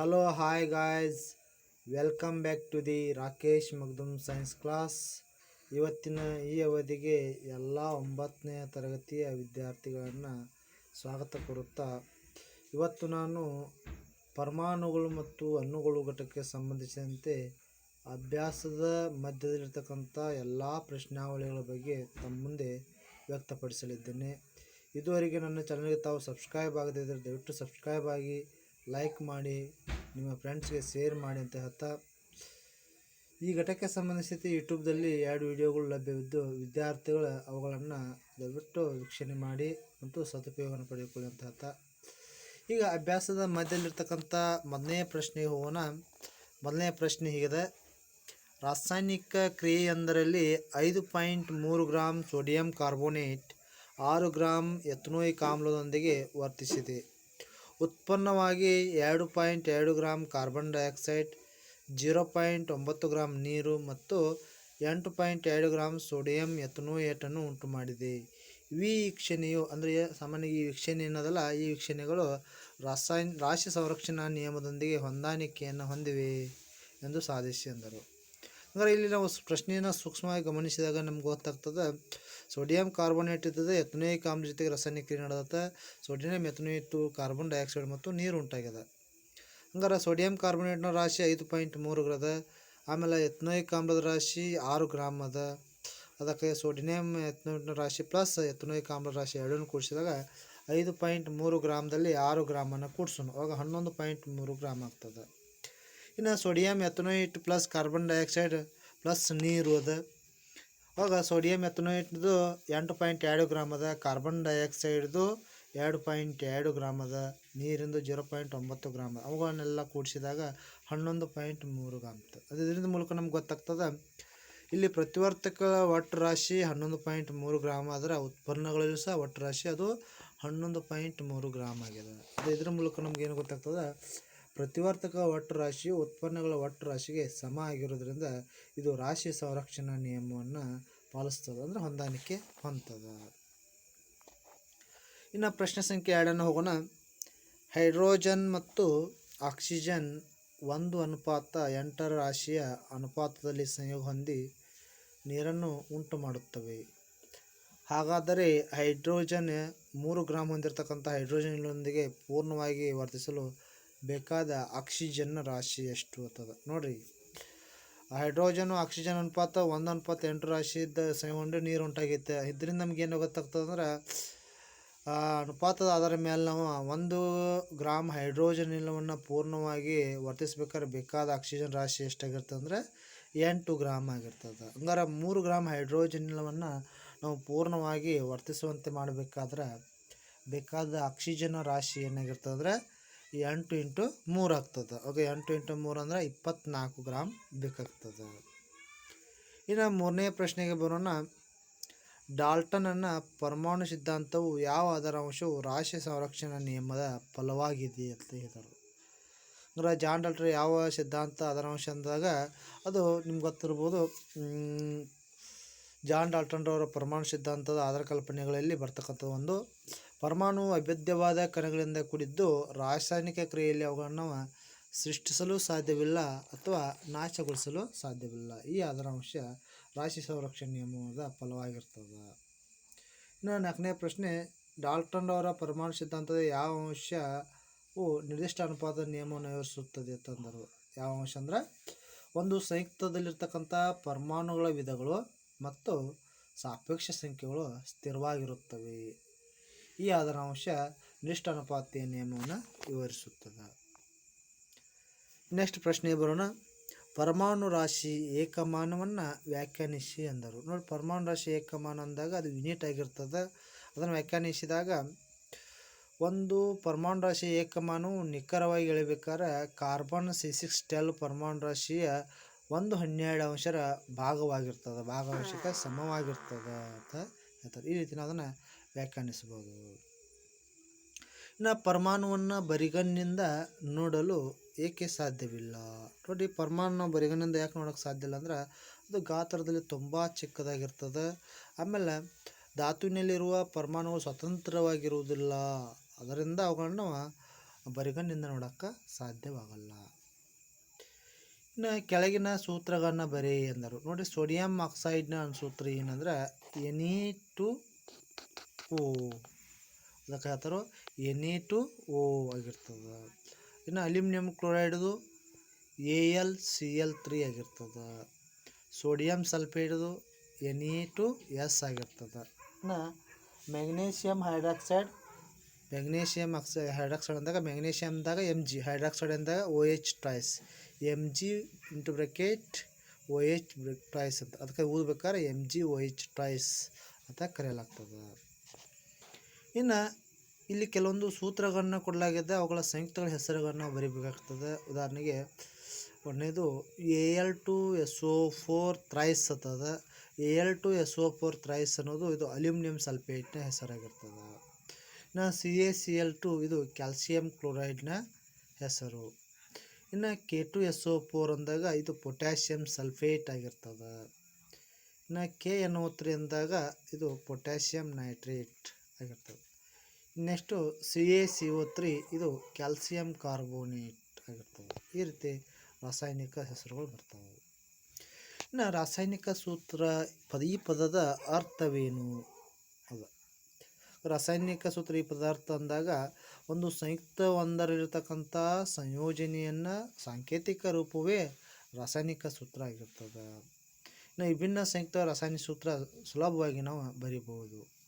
Hello hi guys welcome back to the Rakesh Magdum science class ಇವತ್ತಿನ ಈ ಅವಧಿಗೆ ಎಲ್ಲ ಒಂಬತ್ತನೇ ತರಗತಿಯ ವಿದ್ಯಾರ್ಥಿಗಳನ್ನು ಸ್ವಾಗತ ಕೋರುತ್ತಾ ಇವತ್ತು ನಾನು ಪರಮಾಣುಗಳು ಮತ್ತು ಅಣುಗಳು ಘಟಕಕ್ಕೆ ಸಂಬಂಧಿಸಿದಂತೆ ಅಭ್ಯಾಸದ ಮಧ್ಯದಲ್ಲಿರ್ತಕ್ಕಂಥ ಎಲ್ಲ ಪ್ರಶ್ನಾವಳಿಗಳ ಬಗ್ಗೆ ತಮ್ಮ ಮುಂದೆ ವ್ಯಕ್ತಪಡಿಸಲಿದ್ದೇನೆ. ಇದುವರೆಗೆ ನನ್ನ ಚಾನಲ್ಗೆ ತಾವು ಸಬ್ಸ್ಕ್ರೈಬ್ ಆಗದಿದ್ದರೆ ದಯವಿಟ್ಟು ಸಬ್ಸ್ಕ್ರೈಬ್ ಆಗಿ ಲೈಕ್ ಮಾಡಿ, ನಿಮ್ಮ ಫ್ರೆಂಡ್ಸ್ಗೆ ಶೇರ್ ಮಾಡಿ ಅಂತ ಹೇಳ್ತಾ, ಈ ಘಟಕಕ್ಕೆ ಸಂಬಂಧಿಸಿದ ಯೂಟ್ಯೂಬ್ದಲ್ಲಿ ಎರಡು ವಿಡಿಯೋಗಳು ಲಭ್ಯವಿದ್ದು, ವಿದ್ಯಾರ್ಥಿಗಳು ಅವುಗಳನ್ನು ದಯವಿಟ್ಟು ವೀಕ್ಷಣೆ ಮಾಡಿ ಮತ್ತು ಸದುಪಯೋಗವನ್ನು ಪಡೆದುಕೊಳ್ಳಿ ಅಂತ ಹೇಳ್ತಾ. ಈಗ ಅಭ್ಯಾಸದ ಮಧ್ಯದಲ್ಲಿರ್ತಕ್ಕಂಥ ಮೊದಲನೇ ಪ್ರಶ್ನೆ ಹೋಗೋಣ. ಮೊದಲನೇ ಪ್ರಶ್ನೆ ಹೀಗಿದೆ. ರಾಸಾಯನಿಕ ಕ್ರಿಯೆಯೊಂದರಲ್ಲಿ ಐದು ಪಾಯಿಂಟ್ ಮೂರು ಗ್ರಾಮ್ ಸೋಡಿಯಂ ಕಾರ್ಬೋನೇಟ್ ಆರು ಗ್ರಾಮ್ ಎಥನೋಯಿಕ್ ಆಮ್ಲದೊಂದಿಗೆ ವರ್ತಿಸಿದೆ. ಉತ್ಪನ್ನವಾಗಿ ಎರಡು ಪಾಯಿಂಟ್ ಎರಡು gram carbon dioxide, zero point ಒಂಬತ್ತು ಗ್ರಾಂ ನೀರು ಮತ್ತು ಎಂಟು ಪಾಯಿಂಟ್ ಎರಡು ಗ್ರಾಂ ಸೋಡಿಯಂ ಎಥನೋಯೇಟನ್ನು ಉಂಟು ಮಾಡಿದೆ ವೀಕ್ಷಣೆಯು ಅಂದರೆ ಸಾಮಾನ್ಯ ಈ ವೀಕ್ಷಣೆ ಏನದಲ್ಲ, ಈ ವೀಕ್ಷಣೆಗಳು ರಾಸಾಯನ, ರಾಶಿ ಸಂರಕ್ಷಣಾ ನಿಯಮದೊಂದಿಗೆ ಹೊಂದಾಣಿಕೆಯನ್ನು ಹೊಂದಿವೆ ಎಂದು ಸಾಧಿಸಿ ಎಂದರು. ಅಂದರೆ ಇಲ್ಲಿ ನಾವು ಪ್ರಶ್ನೆಯನ್ನು ಸೂಕ್ಷ್ಮವಾಗಿ ಗಮನಿಸಿದಾಗ ನಮ್ಗೆ ಗೊತ್ತಾಗ್ತದೆ ಸೋಡಿಯಂ ಕಾರ್ಬೋನೇಟ್ ಇದ್ದದ ಎಥನೋಯಿಕ್ ಆಮ್ಲ ಜೊತೆಗೆ ರಾಸಾಯನಿಕ ಕ್ರಿಯೆ ನಡೆದತ್ತ ಸೋಡಿಯಂ ಎಥನೋಯಿಟ್ಟು ಕಾರ್ಬನ್ ಡೈಆಕ್ಸೈಡ್ ಮತ್ತು ನೀರು ಉಂಟಾಗ್ಯದ ಹಂಗಾರೆ ಸೋಡಿಯಂ ಕಾರ್ಬೋನೇಟ್ನ ರಾಶಿ ಐದು ಪಾಯಿಂಟ್ ಮೂರು ಅದ. ಆಮೇಲೆ ಎಥನೋಯಿಕ್ ಆಮ್ಲದ ರಾಶಿ ಆರು ಗ್ರಾಮ್ ಅದ. ಅದಕ್ಕೆ ಸೋಡಿಯಂ ಎಥನೋಯಿಟ್ನ ರಾಶಿ ಪ್ಲಸ್ ಎಥನೋಯಿಕ್ ಆಮ್ಲದ ರಾಶಿ ಎರಡನ್ನು ಕೂಡಿಸಿದಾಗ ಐದು ಪಾಯಿಂಟ್ ಮೂರು ಗ್ರಾಮದಲ್ಲಿ ಆರು ಗ್ರಾಮನ್ನು ಕೂಡಿಸೋಣ. ಆವಾಗ ಹನ್ನೊಂದು ಪಾಯಿಂಟ್ ಮೂರು ಗ್ರಾಮ್ ಆಗ್ತದೆ. ಇನ್ನು sodium ethanoate plus carbon dioxide plus ನೀರು ಅದ. ಅವಾಗ ಸೋಡಿಯಂ ಎಥನೋಯಿಟ್ದು ಎಂಟು ಪಾಯಿಂಟ್ ಎರಡು ಗ್ರಾಮ್ ಅದ, ಕಾರ್ಬನ್ ಡೈಆಕ್ಸೈಡ್ದು ಎರಡು ಪಾಯಿಂಟ್ ಎರಡು ಗ್ರಾಮ್ ಅದ, ನೀರಿಂದು ಜೀರೋ ಪಾಯಿಂಟ್ ಒಂಬತ್ತು ಗ್ರಾಮ್ ಅವುಗಳನ್ನೆಲ್ಲ ಕೂಡಿಸಿದಾಗ ಹನ್ನೊಂದು ಪಾಯಿಂಟ್ ಮೂರು ಗ್ರಾಮ್ ಇದರಿಂದ ಮೂಲಕ ನಮ್ಗೆ ಗೊತ್ತಾಗ್ತದೆ, ಇಲ್ಲಿ ಪ್ರತಿವರ್ತಕ ಒಟ್ಟು ರಾಶಿ ಹನ್ನೊಂದು ಪಾಯಿಂಟ್ ಮೂರು ಗ್ರಾಮ್ ಆದರೆ ಉತ್ಪನ್ನಗಳಲ್ಲೂ ಸಹ ಒಟ್ಟು ರಾಶಿ ಅದು ಹನ್ನೊಂದು ಪಾಯಿಂಟ್ ಮೂರು ಗ್ರಾಮ್ ಆಗಿದೆ. ಅದು ಇದ್ರ ಮೂಲಕ ನಮ್ಗೆ ಏನು ಗೊತ್ತಾಗ್ತದೆ, ಪ್ರತಿವರ್ತಕ ಒಟ್ಟು ರಾಶಿಯು ಉತ್ಪನ್ನಗಳ ಒಟ್ಟು ರಾಶಿಗೆ ಸಮ ಆಗಿರೋದ್ರಿಂದ ಇದು ರಾಶಿ ಸಂರಕ್ಷಣಾ ನಿಯಮವನ್ನು ಪಾಲಿಸ್ತದೆ ಅಂದರೆ ಹೊಂದಾಣಿಕೆ ಹೊಂತದ ಇನ್ನು ಪ್ರಶ್ನೆ ಸಂಖ್ಯೆ ಎರಡನ್ನು ಹೋಗೋಣ. ಹೈಡ್ರೋಜನ್ ಮತ್ತು ಆಕ್ಸಿಜನ್ ಒಂದು ಅನುಪಾತ ಎಂಟರ ರಾಶಿಯ ಅನುಪಾತದಲ್ಲಿ ಸಂಯೋಗ ಹೊಂದಿ ನೀರನ್ನು ಉಂಟು ಮಾಡುತ್ತವೆ. ಹಾಗಾದರೆ ಹೈಡ್ರೋಜನ್ ಮೂರು ಗ್ರಾಮ್ ಹೊಂದಿರತಕ್ಕಂಥ ಹೈಡ್ರೋಜನ್ಗಳೊಂದಿಗೆ ಪೂರ್ಣವಾಗಿ ವರ್ತಿಸಲು ಬೇಕಾದ ಆಕ್ಸಿಜನ್ನ ರಾಶಿ ಎಷ್ಟು ಆಗ್ತದೆ? ನೋಡ್ರಿ. ಹೈಡ್ರೋಜನ್, ಆಕ್ಸಿಜನ್ ಅನುಪಾತ ಒಂದು ಅನುಪಾತ ಎಂಟು ರಾಶಿ ಇದ್ದ ಸಂಗೊಂಡು ನೀರು ಉಂಟಾಗೈತೆ. ಇದರಿಂದ ನಮ್ಗೆ ಏನು ಗೊತ್ತಾಗ್ತದಂದ್ರೆ ಅನುಪಾತದ ಆಧಾರ ಮೇಲೆ ನಾವು ಒಂದು ಗ್ರಾಮ್ ಹೈಡ್ರೋಜನ್ ಇಲ್ಲವನ್ನು ಪೂರ್ಣವಾಗಿ ವರ್ತಿಸ್ಬೇಕಾದ್ರೆ ಬೇಕಾದ ಆಕ್ಸಿಜನ್ ರಾಶಿ ಎಷ್ಟಾಗಿರ್ತದೆ ಅಂದರೆ ಎಂಟು ಗ್ರಾಮ್ ಆಗಿರ್ತದೆ. ಹಂಗಾರೆ ಮೂರು ಗ್ರಾಮ್ ಹೈಡ್ರೋಜನ್ ಇಲ್ಲವನ್ನು ನಾವು ಪೂರ್ಣವಾಗಿ ವರ್ತಿಸುವಂತೆ ಮಾಡಬೇಕಾದ್ರೆ, ಬೇಕಾದ ಆಕ್ಸಿಜನ್ ರಾಶಿ ಏನಾಗಿರ್ತದೆ ಅಂದರೆ ಎಂಟು ಇಂಟು ಮೂರು ಆಗ್ತದೆ. ಓಕೆ, ಎಂಟು ಇಂಟು ಮೂರು ಅಂದರೆ ಇಪ್ಪತ್ತ್ನಾಲ್ಕು ಗ್ರಾಮ್ ಬೇಕಾಗ್ತದೆ. ಇನ್ನು ಮೂರನೇ ಪ್ರಶ್ನೆಗೆ ಬರೋಣ. ಡಾಲ್ಟನನ್ನು ಪರಮಾಣು ಸಿದ್ಧಾಂತವು ಯಾವ ಆಧಾರಾಂಶವು ರಾಶಿ ಸಂರಕ್ಷಣಾ ನಿಯಮದ ಫಲವಾಗಿದೆ ಅಂತ ಹೇಳಿದರು. ಅಂದ್ರೆ ಜಾನ್ ಡಾಲ್ಟರ್ ಯಾವ ಸಿದ್ಧಾಂತ ಆಧಾರಾಂಶ ಅಂದಾಗ ಅದು ನಿಮ್ಗೆ ಗೊತ್ತಿರ್ಬೋದು ಜಾನ್ ಡಾಲ್ಟನ್ರವರ ಪರಮಾಣು ಸಿದ್ಧಾಂತದ ಆಧಾರ ಕಲ್ಪನೆಗಳಲ್ಲಿ ಬರ್ತಕ್ಕಂಥ ಒಂದು ಪರಮಾಣು ಅಭೇದ್ಯವಾದ ಕಣಗಳಿಂದ ಕೂಡಿದ್ದು ರಾಸಾಯನಿಕ ಕ್ರಿಯೆಯಲ್ಲಿ ಅವುಗಳನ್ನು ಸೃಷ್ಟಿಸಲು ಸಾಧ್ಯವಿಲ್ಲ ಅಥವಾ ನಾಶಗೊಳಿಸಲು ಸಾಧ್ಯವಿಲ್ಲ. ಈ ಆಧಾರಾಂಶ ರಾಶಿ ಸಂರಕ್ಷಣೆ ನಿಯಮದ ಫಲವಾಗಿರ್ತದೆ. ಇನ್ನು ನಾಲ್ಕನೇ ಪ್ರಶ್ನೆ, ಡಾಲ್ಟನ್ ಅವರ ಪರಮಾಣು ಸಿದ್ಧಾಂತದ ಯಾವ ಅಂಶವು ನಿರ್ದಿಷ್ಟ ಅನುಪಾತದ ನಿಯಮವನ್ನು ವಿವರಿಸುತ್ತದೆ ಅಂತಂದರು ಯಾವ ಅಂಶ ಅಂದರೆ, ಒಂದು ಸಂಯುಕ್ತದಲ್ಲಿರ್ತಕ್ಕಂಥ ಪರಮಾಣುಗಳ ವಿಧಗಳು ಮತ್ತು ಸಾಪೇಕ್ಷ ಸಂಖ್ಯೆಗಳು ಸ್ಥಿರವಾಗಿರುತ್ತವೆ. ಈ ಆಧಾರಾಂಶ ನಿಷ್ಠ ಅನುಪಾತೀಯ ನಿಯಮವನ್ನು ವಿವರಿಸುತ್ತದೆ. ನೆಕ್ಸ್ಟ್ ಪ್ರಶ್ನೆ ಬರೋಣ. ಪರಮಾಣು ರಾಶಿ ಏಕಮಾನವನ್ನು ವ್ಯಾಖ್ಯಾನಿಸಿ ಅಂದರು ನೋಡಿ ಪರಮಾಣು ರಾಶಿ ಏಕಮಾನ ಅಂದಾಗ ಅದು ಯೂನಿಟ್ ಆಗಿರ್ತದೆ. ಅದನ್ನು ವ್ಯಾಖ್ಯಾನಿಸಿದಾಗ ಒಂದು ಪರಮಾಣು ರಾಶಿ ಏಕಮಾನವು ನಿಖರವಾಗಿ ಹೇಳಬೇಕಾದ್ರೆ ಕಾರ್ಬನ್ ಸಿ ಸಿಕ್ಸ್ ಟೆಲ್ ಪರಮಾಣು ರಾಶಿಯ ಒಂದು ಹನ್ನೆರಡು ಅಂಶರ ಭಾಗವಾಗಿರ್ತದೆ. ಭಾಗವಂಶಕ್ಕೆ ಸಮವಾಗಿರ್ತದೆ ಅಂತ ಹೇಳ್ತಾರೆ. ಈ ರೀತಿ ನಾವು ಅದನ್ನು ವ್ಯಾಖ್ಯಾನಿಸ್ಬೋದು ಇನ್ನು ಪರಮಾಣುವನ್ನು ಬರಿಗಣ್ಣಿಂದ ನೋಡಲು ಏಕೆ ಸಾಧ್ಯವಿಲ್ಲ? ನೋಡಿ ಪರಮಾಣು ಬರಿಗಣ್ಣಿಂದ ಯಾಕೆ ನೋಡೋಕ್ಕೆ ಸಾಧ್ಯ ಇಲ್ಲ ಅಂದ್ರೆ, ಅದು ಗಾತ್ರದಲ್ಲಿ ತುಂಬ ಚಿಕ್ಕದಾಗಿರ್ತದೆ. ಆಮೇಲೆ ಧಾತುವಿನಲ್ಲಿರುವ ಪರಮಾಣುಗಳು ಸ್ವತಂತ್ರವಾಗಿರುವುದಿಲ್ಲ. ಅದರಿಂದ ಅವುಗಳನ್ನು ಬರಿಗಣ್ಣಿಂದ ನೋಡೋಕ್ಕೆ ಸಾಧ್ಯವಾಗಲ್ಲ. ಇನ್ನು ಕೆಳಗಿನ ಸೂತ್ರಗಳನ್ನು ಬರೀ ಎಂದರು. ನೋಡಿ, ಸೋಡಿಯಂ ಆಕ್ಸೈಡ್ನ ಸೂತ್ರ ಏನಂದ್ರೆ ಎನಿ ಟು ಓ ಅದಕ್ಕೆ ಹೇಳ್ತಾರೋ ಎ ಟು ಓ ಆಗಿರ್ತದೆ. ಇನ್ನು aluminium ಕ್ಲೋರೈಡ್ದು A L, C L three ಆಗಿರ್ತದೆ. ಸೋಡಿಯಂ ಸಲ್ಫೈಡ್ದು ಎನ್ ಇ ಟು ಎಸ್ ಆಗಿರ್ತದೆ. ಇನ್ನು magnesium hydroxide magnesium oxy, hydroxide ಅಂದಾಗ ಮೆಗ್ನೀಷಿಯಮ್ದಾಗ ಎಂ ಜಿ, ಹೈಡ್ರಾಕ್ಸೈಡ್ ಅಂದಾಗ O H thrice M G into bracket O H thrice ಅಂತ. ಅದಕ್ಕೆ ಊದ್ಬೇಕಾದ್ರೆ M G O H thrice ಅಂತ ಕರೆಯಲಾಗ್ತದೆ. ಇನ್ನು ಇಲ್ಲಿ ಕೆಲವೊಂದು ಸೂತ್ರಗಳನ್ನ ಕೊಡಲಾಗಿದೆ. ಅವುಗಳ ಸಂಯುಕ್ತಗಳ ಹೆಸರುಗಳನ್ನ ಬರಿಬೇಕಾಗ್ತದೆ. ಉದಾಹರಣೆಗೆ ಒಂದನೇದು A L two S O four thrice ಅಂತದ A L two S O four thrice ಅನ್ನೋದು ಇದು ಅಲ್ಯೂಮಿನಿಯಂ ಸಲ್ಫೇಟ್ನ ಹೆಸರಾಗಿರ್ತದೆ. ಇನ್ನು C A C L two ಇದು ಕ್ಯಾಲ್ಸಿಯಂ ಕ್ಲೋರೈಡ್ನ ಹೆಸರು. ಇನ್ನು K two S O four ಅಂದಾಗ ಇದು ಪೊಟ್ಯಾಷಿಯಂ ಸಲ್ಫೇಟ್ ಆಗಿರ್ತದೆ. ಇನ್ನು ಕೆ ಎನ್ ಒ ತ್ರೀ ಅಂದಾಗ ಇದು ಪೊಟ್ಯಾಷಿಯಂ ನೈಟ್ರೇಟ್. ಆಗಿರ್ತದೆ next C A C O three ಇದು ಕ್ಯಾಲ್ಸಿಯಂ ಕಾರ್ಬೋನೇಟ್ ಆಗಿರ್ತವೆ. ಈ ರೀತಿ ರಾಸಾಯನಿಕ ಹೆಸರುಗಳು ಬರ್ತವೆ. ಇನ್ನು ರಾಸಾಯನಿಕ ಸೂತ್ರ ಪದ, ಈ ಪದದ ಅರ್ಥವೇನು? ಅದ. ರಾಸಾಯನಿಕ ಸೂತ್ರ ಈ ಪದಾರ್ಥ ಅಂದಾಗ ಒಂದು ಸಂಯುಕ್ತ ಒಂದರಲ್ಲಿರ್ತಕ್ಕಂಥ ಸಂಯೋಜನೆಯನ್ನು ಸಾಂಕೇತಿಕ ರೂಪವೇ ರಾಸಾಯನಿಕ ಸೂತ್ರ ಆಗಿರ್ತದೆ. ಇನ್ನು ವಿಭಿನ್ನ ಸಂಯುಕ್ತ ರಾಸಾಯನಿಕ ಸೂತ್ರ ಸುಲಭವಾಗಿ ನಾವು ಬರೀಬಹುದು.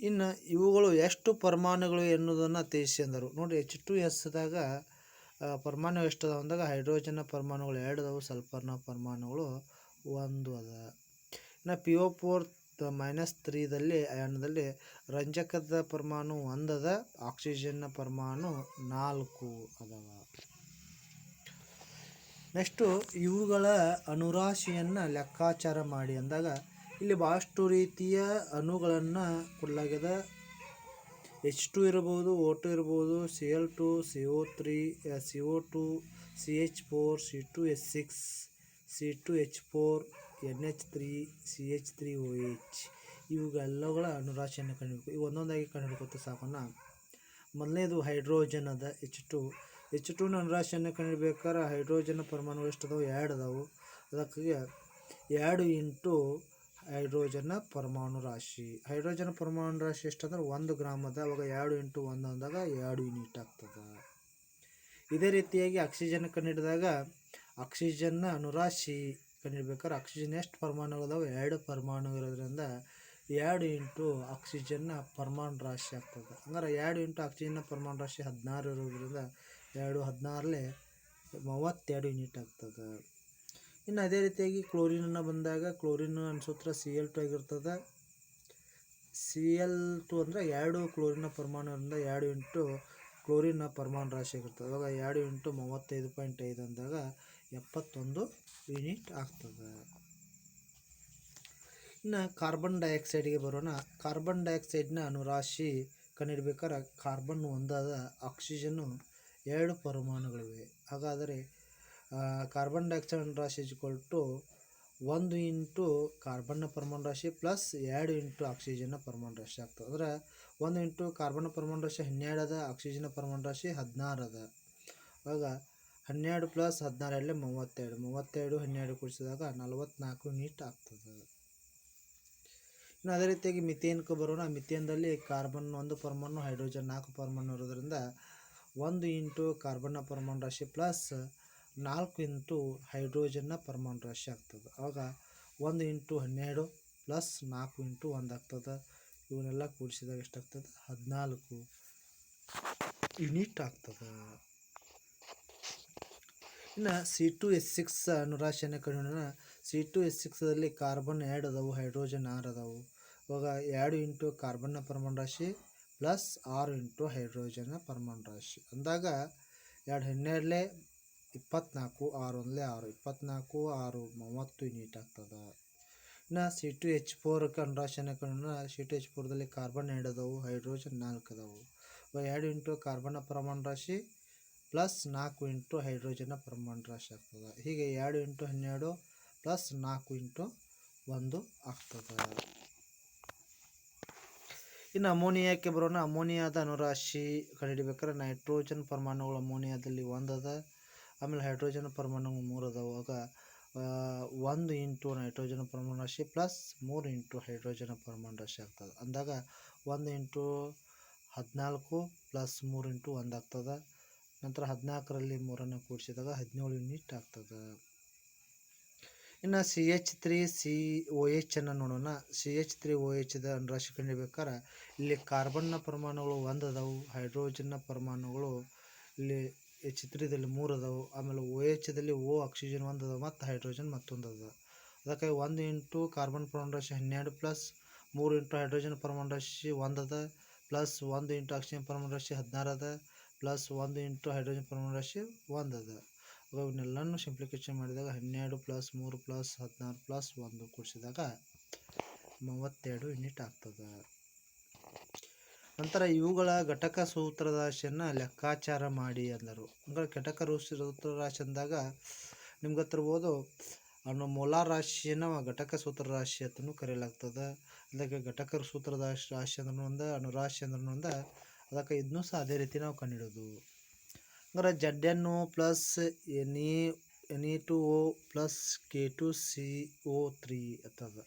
ಇನ್ನು ಇವುಗಳು ಎಷ್ಟು ಪರಮಾಣುಗಳು ಎನ್ನುವುದನ್ನು ತಿಳಿಸಿ ಅಂದರು. ನೋಡಿ ಎಚ್ ಟು ಎಸ್ದಾಗ ಪರಮಾಣು ಎಷ್ಟು ಅದಾವ ಅಂದಾಗ ಹೈಡ್ರೋಜನ್ನ ಪರಮಾಣುಗಳು ಎರಡು ಅದಾವು ಸಲ್ಫರ್ನ ಪರಮಾಣುಗಳು ಒಂದು ಅದ. ಇನ್ನು ಪಿ ಒ ಫೋರ್ ಮೈನಸ್ ತ್ರೀದಲ್ಲಿ ಅಯಾನದಲ್ಲಿ ರಂಜಕದ ಪರಮಾಣು ಒಂದದ ಆಕ್ಸಿಜನ್ನ ಪರಮಾಣು ನಾಲ್ಕು ಅದಾವ. ನೆಕ್ಸ್ಟು ಇವುಗಳ ಅಣುರಾಶಿಯನ್ನು ಲೆಕ್ಕಾಚಾರ ಮಾಡಿ ಅಂದಾಗ ಇಲ್ಲಿ ಭಾಳಷ್ಟು ರೀತಿಯ ಅಣುಗಳನ್ನು ಕೊಡಲಾಗಿದೆ ಎಚ್ ಟು ಇರ್ಬೋದು ಓ ಟು ಇರ್ಬೋದು C L two C O three C O two C H four C two H six C two H four N H three C H three O H ಇವುಗಳೆಲ್ಲವುಗಳ ಅಣುರಾಶಿಯನ್ನು ಕಂಡುಹಿಡ್ಕೊ, ಇವು ಒಂದೊಂದಾಗಿ ಕಂಡುಹಿಡ್ಕೊತ ಸಾಕೋಣ ಮೊದಲನೇದು hydrogen ಅದ H two H ಟುನ ಅಣುರಾಶಿಯನ್ನು ಕಂಡುಹಿಡ್ಬೇಕಾದ್ರೆ ಹೈಡ್ರೋಜನ್ ಪರಮಾಣುಗಳು ಎಷ್ಟು ಅದಾವೆ? ಎರಡು ಅದಾವು. ಅದಕ್ಕೆ ಎರಡು ಇಂಟು ಹೈಡ್ರೋಜನ್ನ ಪರಮಾಣು ರಾಶಿ. ಹೈಡ್ರೋಜನ್ ಪರಮಾಣು ರಾಶಿ ಎಷ್ಟಂದ್ರೆ ಒಂದು ಗ್ರಾಮದ, ಅವಾಗ ಎರಡು ಇಂಟು ಒಂದು ಅಂದಾಗ ಎರಡು ಯೂನಿಟ್ ಆಗ್ತದೆ. ಇದೇ ರೀತಿಯಾಗಿ ಆಕ್ಸಿಜನ್ ಕಂಡಿಡಿದಾಗ ಆಕ್ಸಿಜನ್ನ ಅಣುರಾಶಿ ಕಂಡುಹಿಡ್ಬೇಕಾದ್ರೆ ಆಕ್ಸಿಜನ್ ಎಷ್ಟು ಪರಮಾಣುಗಳು ಅದಾವೆ? ಎರಡು ಪರಮಾಣು ಇರೋದ್ರಿಂದ ಎರಡು ಇಂಟು ಆಕ್ಸಿಜನ್ನ ಪರಮಾಣು ರಾಶಿ ಆಗ್ತದೆ. ಹಂಗಾರೆ ಎರಡು ಇಂಟು ಆಕ್ಸಿಜನ್ನ ಪರಮಾಣು ರಾಶಿ ಹದಿನಾರು ಇರೋದ್ರಿಂದ ಎರಡು ಹದಿನಾರಲ್ಲೇ ಮೂವತ್ತೆರಡು ಯೂನಿಟ್ ಆಗ್ತದೆ. ಇನ್ನು ಅದೇ ರೀತಿಯಾಗಿ ಕ್ಲೋರಿನನ್ನು ಬಂದಾಗ ಕ್ಲೋರಿನ್ ಅನ್ಸೂತ್ರ ಸಿ ಎಲ್ ಟು ಆಗಿರ್ತದೆ. ಸಿ ಎಲ್ ಟು ಅಂದರೆ ಎರಡು ಕ್ಲೋರಿನ ಪರಮಾಣುವಿಂದ ಎರಡು ಇಂಟು ಕ್ಲೋರಿನ್ನ ಪರಮಾಣು ರಾಶಿ ಆಗಿರ್ತದೆ. ಅವಾಗ ಎರಡು ಇಂಟು ಮೂವತ್ತೈದು ಪಾಯಿಂಟ್ ಐದು ಅಂದಾಗ ಎಪ್ಪತ್ತೊಂದು ಯೂನಿಟ್ ಆಗ್ತದೆ. ಇನ್ನು ಕಾರ್ಬನ್ ಡೈಆಕ್ಸೈಡ್ಗೆ ಬರೋಣ. ಕಾರ್ಬನ್ ಡೈಆಕ್ಸೈಡ್ನ ಅಣುರಾಶಿ ಕಂಡುಹಿಡ್ಬೇಕಾದ್ರೆ ಕಾರ್ಬನ್ ಒಂದಾದ ಆಕ್ಸಿಜನ್ನು ಎರಡು ಪರಮಾಣುಗಳಿವೆ. ಹಾಗಾದರೆ ಕಾರ್ಬನ್ ಡೈಆಕ್ಸೈಡ್ ರಾಶಿ ಇಜ್ಕೊಲ್ ಟು ಒಂದು ಇಂಟು ಕಾರ್ಬನ್ನ ಪರಮಾಣು ರಾಶಿ ಪ್ಲಸ್ ಎರಡು ಇಂಟು ಆಕ್ಸಿಜನ್ನ ಪರಮಾಣು ರಾಶಿ ಆಗ್ತದೆ. ಅಂದ್ರೆ ಒಂದು ಇಂಟು ಕಾರ್ಬನ್ ಪರಮಾಣು ರಾಶಿ ಹನ್ನೆರಡು ಅದ ಆಕ್ಸಿಜನ್ ಪರಮಾಣು ರಾಶಿ ಹದಿನಾರು ಅದ. ಆವಾಗ ಹನ್ನೆರಡು ಪ್ಲಸ್ ಹದಿನಾರಲ್ಲೇ ಮೂವತ್ತೆರಡು. ಮೂವತ್ತೆರಡು ಹನ್ನೆರಡು ಕೂಡಿಸಿದಾಗ ನಲವತ್ತ್ನಾಲ್ಕು ಯೂನಿಟ್ ಆಗ್ತದೆ. ಇನ್ನು ಅದೇ ರೀತಿಯಾಗಿ ಮಿಥೇನ್ಗೆ ಬರೋಣ. ಮಿಥೇನ್ದಲ್ಲಿ ಕಾರ್ಬನ್ ಒಂದು ಪರಮಾಣು ಹೈಡ್ರೋಜನ್ ನಾಲ್ಕು ಪರಮಾಣು ಇರೋದ್ರಿಂದ ಒಂದು ಇಂಟು ಕಾರ್ಬನ್ನ ಪರಮಾಣು ರಾಶಿ ಪ್ಲಸ್ ನಾಲ್ಕು ಇಂಟು ಹೈಡ್ರೋಜನ್ನ ಪರಮಾಣು ರಾಶಿ ಆಗ್ತದೆ. ಆವಾಗ ಒಂದು ಇಂಟು ಹನ್ನೆರಡು ಪ್ಲಸ್ ನಾಲ್ಕು ಇಂಟು ಒಂದು ಆಗ್ತದೆ. ಇವನ್ನೆಲ್ಲ ಕೂಡಿಸಿದಾಗ ಎಷ್ಟಾಗ್ತದೆ? ಹದಿನಾಲ್ಕು ಯುನಿಟ್ ಆಗ್ತದೆ. ಇನ್ನು ಸಿ ಟು ಎಸ್ ಸಿಕ್ಸ್ ಅನುರಾಶಿಯನ್ನು ಕಂಡು ಸಿ ಟು ಎಸ್ ಸಿಕ್ಸಲ್ಲಿ ಕಾರ್ಬನ್ ಎರಡು ಅದಾವು, ಹೈಡ್ರೋಜನ್ ಆರು ಅದಾವು. ಇವಾಗ ಎರಡು ಇಂಟು ಕಾರ್ಬನ್ನ ಪರಮಾಣು ರಾಶಿ ಪ್ಲಸ್ ಆರು ಇಂಟು ಹೈಡ್ರೋಜನ್ನ ಪರಮಾಣು ರಾಶಿ. ಅಂದಾಗ ಎರಡು ಹನ್ನೆರಡಲೇ ಇಪ್ಪತ್ನಾಲ್ಕು ಆರು ಒಂದೇ ಆರು, ಇಪ್ಪತ್ನಾಲ್ಕು ಆರು ಮೂವತ್ತು ಯೂನಿಟ್ ಆಗ್ತದೆ. ಇನ್ನು ಸಿ ಟು ಎಚ್ ಫೋರ್ ಕಂಡು ಸಿ ಟು ಎಚ್ ಫೋರ್ದಲ್ಲಿ ಕಾರ್ಬನ್ ಎರಡು ಅದಾವು ಹೈಡ್ರೋಜನ್ ನಾಲ್ಕು ಅದಾವು. ಎರಡು ಇಂಟು ಕಾರ್ಬನ್ನ ಪರಮಾಣು ರಾಶಿ ಪ್ಲಸ್ ನಾಲ್ಕು ಇಂಟು ಹೈಡ್ರೋಜನ್ನ ಪರಮಾಣು ರಾಶಿ ಆಗ್ತದೆ. ಹೀಗೆ ಎರಡು ಇಂಟು ಹನ್ನೆರಡು ಪ್ಲಸ್ ನಾಲ್ಕು ಇಂಟು ಒಂದು ಆಗ್ತದೆ. ಇನ್ನು ಅಮೋನಿಯಾಕ್ಕೆ ಬರೋಣ. ಅಮೋನಿಯಾದ ಅಣುರಾಶಿ ಕಂಡುಹಿಡಿಬೇಕಾದ್ರೆ ನೈಟ್ರೋಜನ್ ಪರಮಾಣುಗಳು ಅಮೋನಿಯಾದಲ್ಲಿ ಒಂದದ ಆಮೇಲೆ ಹೈಡ್ರೋಜನ್ ಪರಮಾಣು ಮೂರು ಅದಾವ. ಆಗ ಒಂದು ಇಂಟು ನೈಟ್ರೋಜನ್ ಪರಮಾಣು ರಾಶಿ ಪ್ಲಸ್ ಮೂರು ಇಂಟು ಹೈಡ್ರೋಜನ್ ಪರಮಾಣು ರಾಶಿ ಆಗ್ತದೆ. ಅಂದಾಗ ಒಂದು ಇಂಟು ಹದಿನಾಲ್ಕು ಪ್ಲಸ್ ಮೂರು ಇಂಟು ಒಂದು ಆಗ್ತದೆ. ನಂತರ ಹದಿನಾಲ್ಕರಲ್ಲಿ ಮೂರನ್ನು ಕೂಡಿಸಿದಾಗ ಹದಿನೇಳು ಯೂನಿಟ್ ಆಗ್ತದೆ. ಇನ್ನು C H three C O H ಅನ್ನು ನೋಡೋಣ. ಸಿ ಎಚ್ ತ್ರೀ ಓ ಎಚ್ದ ರಾಶಿ ಕಂಡಿಬೇಕಾರೆ ಇಲ್ಲಿ ಕಾರ್ಬನ್ನ ಪರಮಾಣುಗಳು ಒಂದು ಅದಾವು. ಹೈಡ್ರೋಜನ್ನ ಪರಮಾಣುಗಳು ಇಲ್ಲಿ ಎಚ್ ಚಿತ್ರದಲ್ಲಿ ಮೂರು ಅದಾವು. ಆಮೇಲೆ ಓ ಎಚ್ದಲ್ಲಿ ಓ ಆಕ್ಸಿಜನ್ ಒಂದು ಅದ ಮತ್ತು ಹೈಡ್ರೋಜನ್ ಮತ್ತೊಂದು ಅದ. ಅದಕ್ಕೆ ಒಂದು ಇಂಟು ಕಾರ್ಬನ್ ಪರಮಾಣು ರಾಶಿ ಹನ್ನೆರಡು ಪ್ಲಸ್ ಮೂರು ಇಂಟು ಹೈಡ್ರೋಜನ್ ಪರಮಾಣು ರಾಶಿ ಒಂದು ಅದ, ಪ್ಲಸ್ ಒಂದು ಇಂಟು ಆಕ್ಸಿಜನ್ ಪರಮಾಣು ರಾಶಿ ಹದಿನಾರು ಅದ, ಪ್ಲಸ್ ಒಂದು ಇಂಟು ಹೈಡ್ರೋಜನ್ ಪರಮಾಣು ರಾಶಿ ಒಂದು ಅದ. ಅವನ್ನೆಲ್ಲನೂ ಸಿಂಪ್ಲಿಕೇಶನ್ ಮಾಡಿದಾಗ ಹನ್ನೆರಡು ಪ್ಲಸ್ ಮೂರು ಪ್ಲಸ್ ಹದಿನಾರು ಪ್ಲಸ್ ಒಂದು ಕೂಡಿಸಿದಾಗ ಮೂವತ್ತೆರಡು ಯೂನಿಟ್ ಆಗ್ತದೆ. ನಂತರ ಇವುಗಳ ಘಟಕ ಸೂತ್ರರಾಶಿಯನ್ನು ಲೆಕ್ಕಾಚಾರ ಮಾಡಿ ಅಂದರು. ಅಂದ್ರೆ ಘಟಕ ಸೂತ್ರ ಸೂತ್ರರಾಶಿ ಅಂದಾಗ ನಿಮ್ಗೆ ಹತ್ತಿರ್ಬೋದು ಅನ್ನು ಮೊಲಾರ್ ರಾಶಿಯನ್ನು ಘಟಕ ಸೂತ್ರ ರಾಶಿ ಅಂತಲೂ ಕರೆಯಲಾಗ್ತದೆ. ಅದಕ್ಕೆ ಘಟಕ ಸೂತ್ರದ ರಾಶಿ ಅಂದ್ರೂ ಒಂದು, ಅನುರಾಶಿ ಅಂದ್ರೂ ಒಂದು. ಅದಕ್ಕೆ ಇದನ್ನೂ ಸಹ ಅದೇ ರೀತಿ ನಾವು ಕಂಡುಹಿಡೋದು. ಅಂದ್ರೆ Z N O plus N E N E two O plus K two C O three ಅಂತದ